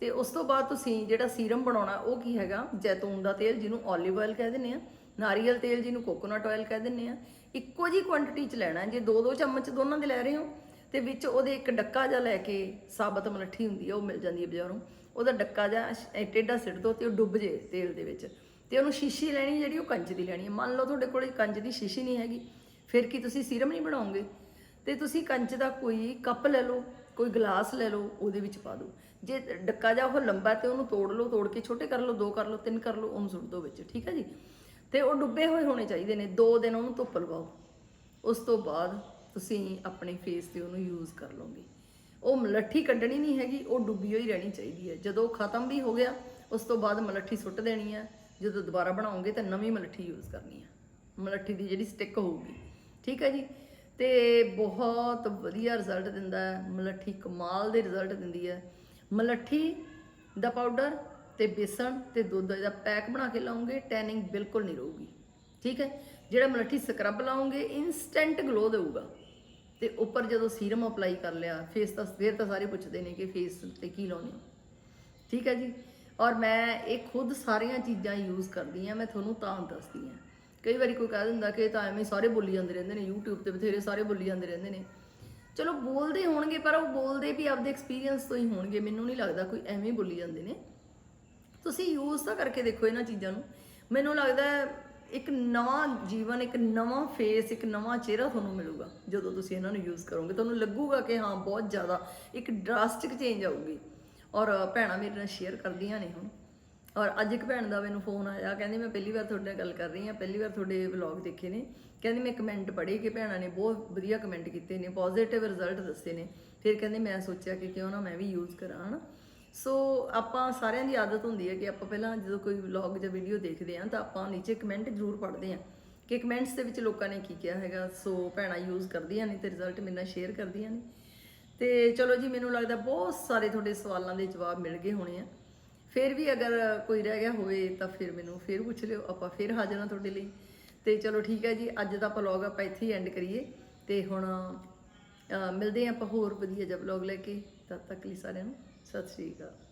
Speaker 1: ਤੇ ਉਸ ਤੋਂ ਬਾਅਦ ਤੁਸੀਂ ਜਿਹੜਾ ਸੀਰਮ ਬਣਾਉਣਾ, ਉਹ ਕੀ ਹੈਗਾ? ਜੈਤੂਨ ਦਾ ਤੇਲ, ਜਿਹਨੂੰ 올ਿਵ ਆਇਲ ਕਹਿ ਦਿੰਦੇ ਆ ਨਾਰੀਅਲ ਤੇਲ, ਜਿਹਨੂੰ ਕੋਕੋਨਟ ਆਇਲ ਕਹਿ ਦਿੰਦੇ ਆ ਇੱਕੋ ਜੀ ਕੁਆਂਟੀਟੀ ਚ ਲੈਣਾ ਜੇ ਦੋ ਦੋ ਚਮਚ ਦੋਨਾਂ ਦੇ ਲੈ ਰਹੇ ਹੋ, ਤੇ ਵਿੱਚ ਉਹਦੇ ਇੱਕ ਡੱਕਾ ਜਿਹਾ ਲੈ ਕੇ ਸਾਬਤ ਮਲੱਠੀ ਹੁੰਦੀ ਆ ਉਹ ਮਿਲ ਜਾਂਦੀ ਹੈ ਬਾਜ਼ਾਰੋਂ। ਉਹਦਾ ਡੱਕਾ ਜਿਹਾ ਸ਼- ਟੇਢਾ ਸਿੱਟ ਦੋ ਤੇ ਉਹ ਡੁੱਬ ਜੇ ਤੇਲ ਦੇ ਵਿੱਚ। ਤੇ ਉਹਨੂੰ ਸ਼ੀਸ਼ੀ ਲੈਣੀ ਜਿਹੜੀ ਉਹ ਕੰਚ ਦੀ ਲੈਣੀ ਹੈ। ਮੰਨ ਲਓ ਤੁਹਾਡੇ ਕੋਲ ਕੰਚ ਦੀ ਸ਼ੀਸ਼ੀ ਨਹੀਂ ਹੈਗੀ, ਫਿਰ ਕੀ ਤੁਸੀਂ ਸੀਰਮ ਨਹੀਂ ਬਣਾਓਗੇ ਤੇ ਤੁਸੀਂ ਕੰਚ ਦਾ ਕੋਈ ਕੱਪ ਲੈ ਲਓ, ਕੋਈ ਗਲਾਸ ਲੈ ਲਓ, ਉਹਦੇ ਵਿੱਚ ਪਾ ਦਿਓ। ਜੇ ਡੱਕਾ ਜਾ ਉਹ ਲੰਬਾ ਤੇ ਉਹਨੂੰ ਤੋੜ ਲਓ, ਤੋੜ ਕੇ ਛੋਟੇ ਕਰ ਲਓ, ਦੋ ਕਰ ਲਓ, ਤਿੰਨ ਕਰ ਲਓ, ਉਹਨੂੰ ਸੁੱਟ ਦਿਓ ਵਿੱਚ। ਠੀਕ ਹੈ ਜੀ? ਤੇ ਉਹ ਡੁੱਬੇ ਹੋਏ ਹੋਣੇ ਚਾਹੀਦੇ ਨੇ, ਦੋ ਦਿਨ ਉਹਨੂੰ ਧੁੱਪ ਲਵਾਓ। ਉਸ ਤੋਂ ਬਾਅਦ ਤੁਸੀਂ ਆਪਣੇ ਫੇਸ ਤੇ ਉਹਨੂੰ ਯੂਜ਼ ਕਰ ਲਓਗੇ। ਉਹ ਮਲੱਠੀ ਕੱਢਣੀ ਨਹੀਂ ਹੈਗੀ, ਉਹ ਡੁੱਬੀ ਹੋਈ ਰਹਿਣੀ ਚਾਹੀਦੀ ਹੈ। ਜਦੋਂ ਉਹ ਖਤਮ ਵੀ ਹੋ ਗਿਆ, ਉਸ ਤੋਂ ਬਾਅਦ ਮਲੱਠੀ ਸੁੱਟ ਦੇਣੀ ਹੈ। ਜਦੋਂ ਦੁਬਾਰਾ ਬਣਾਓਗੇ ਤਾਂ ਨਵੀਂ ਮਲੱਠੀ ਯੂਜ਼ ਕਰਨੀ ਹੈ। ਮਲੱਠੀ ਦੀ ਜਿਹੜੀ ਸਟਿਕ ਹੋਊਗੀ। ਠੀਕ ਹੈ ਜੀ? ਤੇ ਬਹੁਤ ਵਧੀਆ ਰਿਜ਼ਲਟ ਦਿੰਦਾ ਹੈ। ਮਲੱਠੀ ਕਮਾਲ ਦੇ ਰਿਜ਼ਲਟ ਦਿੰਦੀ ਹੈ। ਮਲੱਠੀ ਦਾ ਪਾਊਡਰ ਤੇ ਬੇਸਣ ਤੇ ਦੁੱਧ ਦਾ ਪੈਕ ਬਣਾ ਕੇ ਲਾਉਂਗੇ ਟੈਨਿੰਗ ਬਿਲਕੁਲ ਨਹੀਂ ਰਹੂਗੀ। ਠੀਕ ਹੈ? ਜਿਹੜਾ ਮਲੱਠੀ ਸਕਰਬ ਲਾਉਂਗੇ ਇਨਸਟੈਂਟ ਗਲੋ ਦੇਊਗਾ। ਤੇ ਉੱਪਰ ਜਦੋਂ ਸੀਰਮ ਅਪਲਾਈ ਕਰ ਲਿਆ ਫੇਸ ਤਾਂ ਫੇਰ ਤਾਂ ਸਾਰੇ ਪੁੱਛਦੇ ਨੇ ਕਿ ਫੇਸ ਤੇ ਕੀ ਲਾਉਣੇ ਹੋ। ਠੀਕ ਹੈ ਜੀ? ਔਰ ਮੈਂ ਇਹ ਖੁਦ ਸਾਰੀਆਂ ਚੀਜ਼ਾਂ ਯੂਜ਼ ਕਰਦੀ ਆ ਮੈਂ ਤੁਹਾਨੂੰ ਤਾਂ ਦੱਸਦੀ ਆ ਕਈ ਵਾਰੀ ਕੋਈ ਕਹਿ ਦਿੰਦਾ ਕਿ ਤਾਂ ਐਵੇਂ ਸਾਰੇ ਬੋਲੀ ਜਾਂਦੇ ਰਹਿੰਦੇ ਨੇ, YouTube ਤੇ ਬਥੇਰੇ ਸਾਰੇ ਬੋਲੀ ਜਾਂਦੇ ਰਹਿੰਦੇ ਨੇ। ਚਲੋ, ਬੋਲਦੇ ਹੋਣਗੇ, ਪਰ ਉਹ ਬੋਲਦੇ ਵੀ ਆਪਦੇ ਐਕਸਪੀਰੀਅੰਸ ਤੋਂ ਹੀ ਹੋਣਗੇ, ਮੈਨੂੰ ਨਹੀਂ ਲੱਗਦਾ ਕੋਈ ਐਵੇਂ ਬੋਲੀ ਜਾਂਦੇ ਨੇ। ਤੁਸੀਂ ਯੂਜ਼ ਤਾਂ ਕਰਕੇ ਦੇਖੋ ਇਹਨਾਂ ਚੀਜ਼ਾਂ ਨੂੰ। ਮੈਨੂੰ ਲੱਗਦਾ ਹੈ ਇੱਕ ਨਵਾਂ ਜੀਵਨ, ਇੱਕ ਨਵਾਂ ਫੇਸ ਇੱਕ ਨਵਾਂ ਚਿਹਰਾ ਤੁਹਾਨੂੰ ਮਿਲੂਗਾ ਜਦੋਂ ਤੁਸੀਂ ਇਹਨਾਂ ਨੂੰ ਯੂਜ਼ ਕਰੋਗੇ। ਤੁਹਾਨੂੰ ਲੱਗੂਗਾ ਕਿ ਹਾਂ, ਬਹੁਤ ਜ਼ਿਆਦਾ ਇੱਕ ਡਰਾਸਟਿਕ ਚੇਂਜ ਆਊਗੀ। ਔਰ ਭੈਣਾਂ ਮੇਰੇ ਨਾਲ ਸ਼ੇਅਰ ਕਰਦੀਆਂ ਨੇ ਹੁਣ। ਔਰ ਅੱਜ ਇੱਕ ਭੈਣ ਦਾ ਮੈਨੂੰ ਫੋਨ ਆਇਆ, ਕਹਿੰਦੀ ਮੈਂ ਪਹਿਲੀ ਵਾਰ ਤੁਹਾਡੇ ਨਾਲ ਗੱਲ ਕਰ ਰਹੀ ਹਾਂ, ਪਹਿਲੀ ਵਾਰ ਤੁਹਾਡੇ ਵਲੌਗ ਦੇਖੇ ਨੇ। ਕਹਿੰਦੀ ਮੈਂ ਕਮੈਂਟ ਪੜ੍ਹੇ ਕਿ ਭੈਣਾਂ ਨੇ ਬਹੁਤ ਵਧੀਆ ਕਮੈਂਟ ਕੀਤੇ ਨੇ ਪੋਜ਼ਿਟਿਵ ਰਿਜ਼ਲਟ ਦੱਸੇ ਨੇ। ਫਿਰ ਕਹਿੰਦੇ ਮੈਂ ਸੋਚਿਆ ਕਿ ਕਿਉਂ ਨਾ ਮੈਂ ਵੀ ਯੂਜ਼ ਕਰਾਂ, ਹਨਾ। ਸੋ ਆਪਾਂ ਸਾਰਿਆਂ ਦੀ ਆਦਤ ਹੁੰਦੀ ਹੈ ਕਿ ਆਪਾਂ ਪਹਿਲਾਂ ਜਦੋਂ ਕੋਈ ਵਲੌਗ ਜਾਂ ਵੀਡੀਓ ਦੇਖਦੇ ਹਾਂ ਤਾਂ ਆਪਾਂ ਨੀਚੇ ਕਮੈਂਟ ਜ਼ਰੂਰ ਪੜ੍ਹਦੇ ਹਾਂ ਕਿ ਕਮੈਂਟਸ ਦੇ ਵਿੱਚ ਲੋਕਾਂ ਨੇ ਕੀ ਕਿਹਾ ਹੈਗਾ। ਸੋ ਭੈਣਾਂ ਯੂਜ਼ ਕਰਦੀਆਂ ਨੇ ਤੇ ਰਿਜ਼ਲਟ ਮੇਰੇ ਨਾਲ ਸ਼ੇਅਰ ਕਰਦੀਆਂ ਨੇ। ਤੇ ਚਲੋ ਜੀ, ਮੈਨੂੰ ਲੱਗਦਾ ਬਹੁਤ ਸਾਰੇ ਤੁਹਾਡੇ ਸਵਾਲਾਂ ਦੇ ਜਵਾਬ ਮਿਲ ਗਏ ਹੋਣੇ ਆ। ਫਿਰ ਵੀ ਅਗਰ ਕੋਈ ਰਹਿ ਗਿਆ ਹੋਵੇ ਤਾਂ ਫਿਰ ਮੈਨੂੰ ਫਿਰ ਪੁੱਛ ਲਿਓ, ਆਪਾਂ ਫਿਰ ਹਾਜ਼ਰ ਹਾਂ ਤੁਹਾਡੇ ਲਈ। ਤੇ ਚਲੋ ਠੀਕ ਹੈ ਜੀ, ਅੱਜ ਦਾ ਵਲੌਗ ਆਪਾਂ ਇੱਥੇ ਹੀ ਐਂਡ ਕਰੀਏ। ਤੇ ਹੁਣ ਮਿਲਦੇ ਹਾਂ ਆਪਾਂ ਹੋਰ ਵਧੀਆ ਜਿਹਾ ਵਲੌਗ ਲੈ ਕੇ। ਤਦ ਤੱਕ ਲਈ ਸਾਰਿਆਂ ਨੂੰ ਸਤਿ ਸ਼੍ਰੀ ਅਕਾਲ।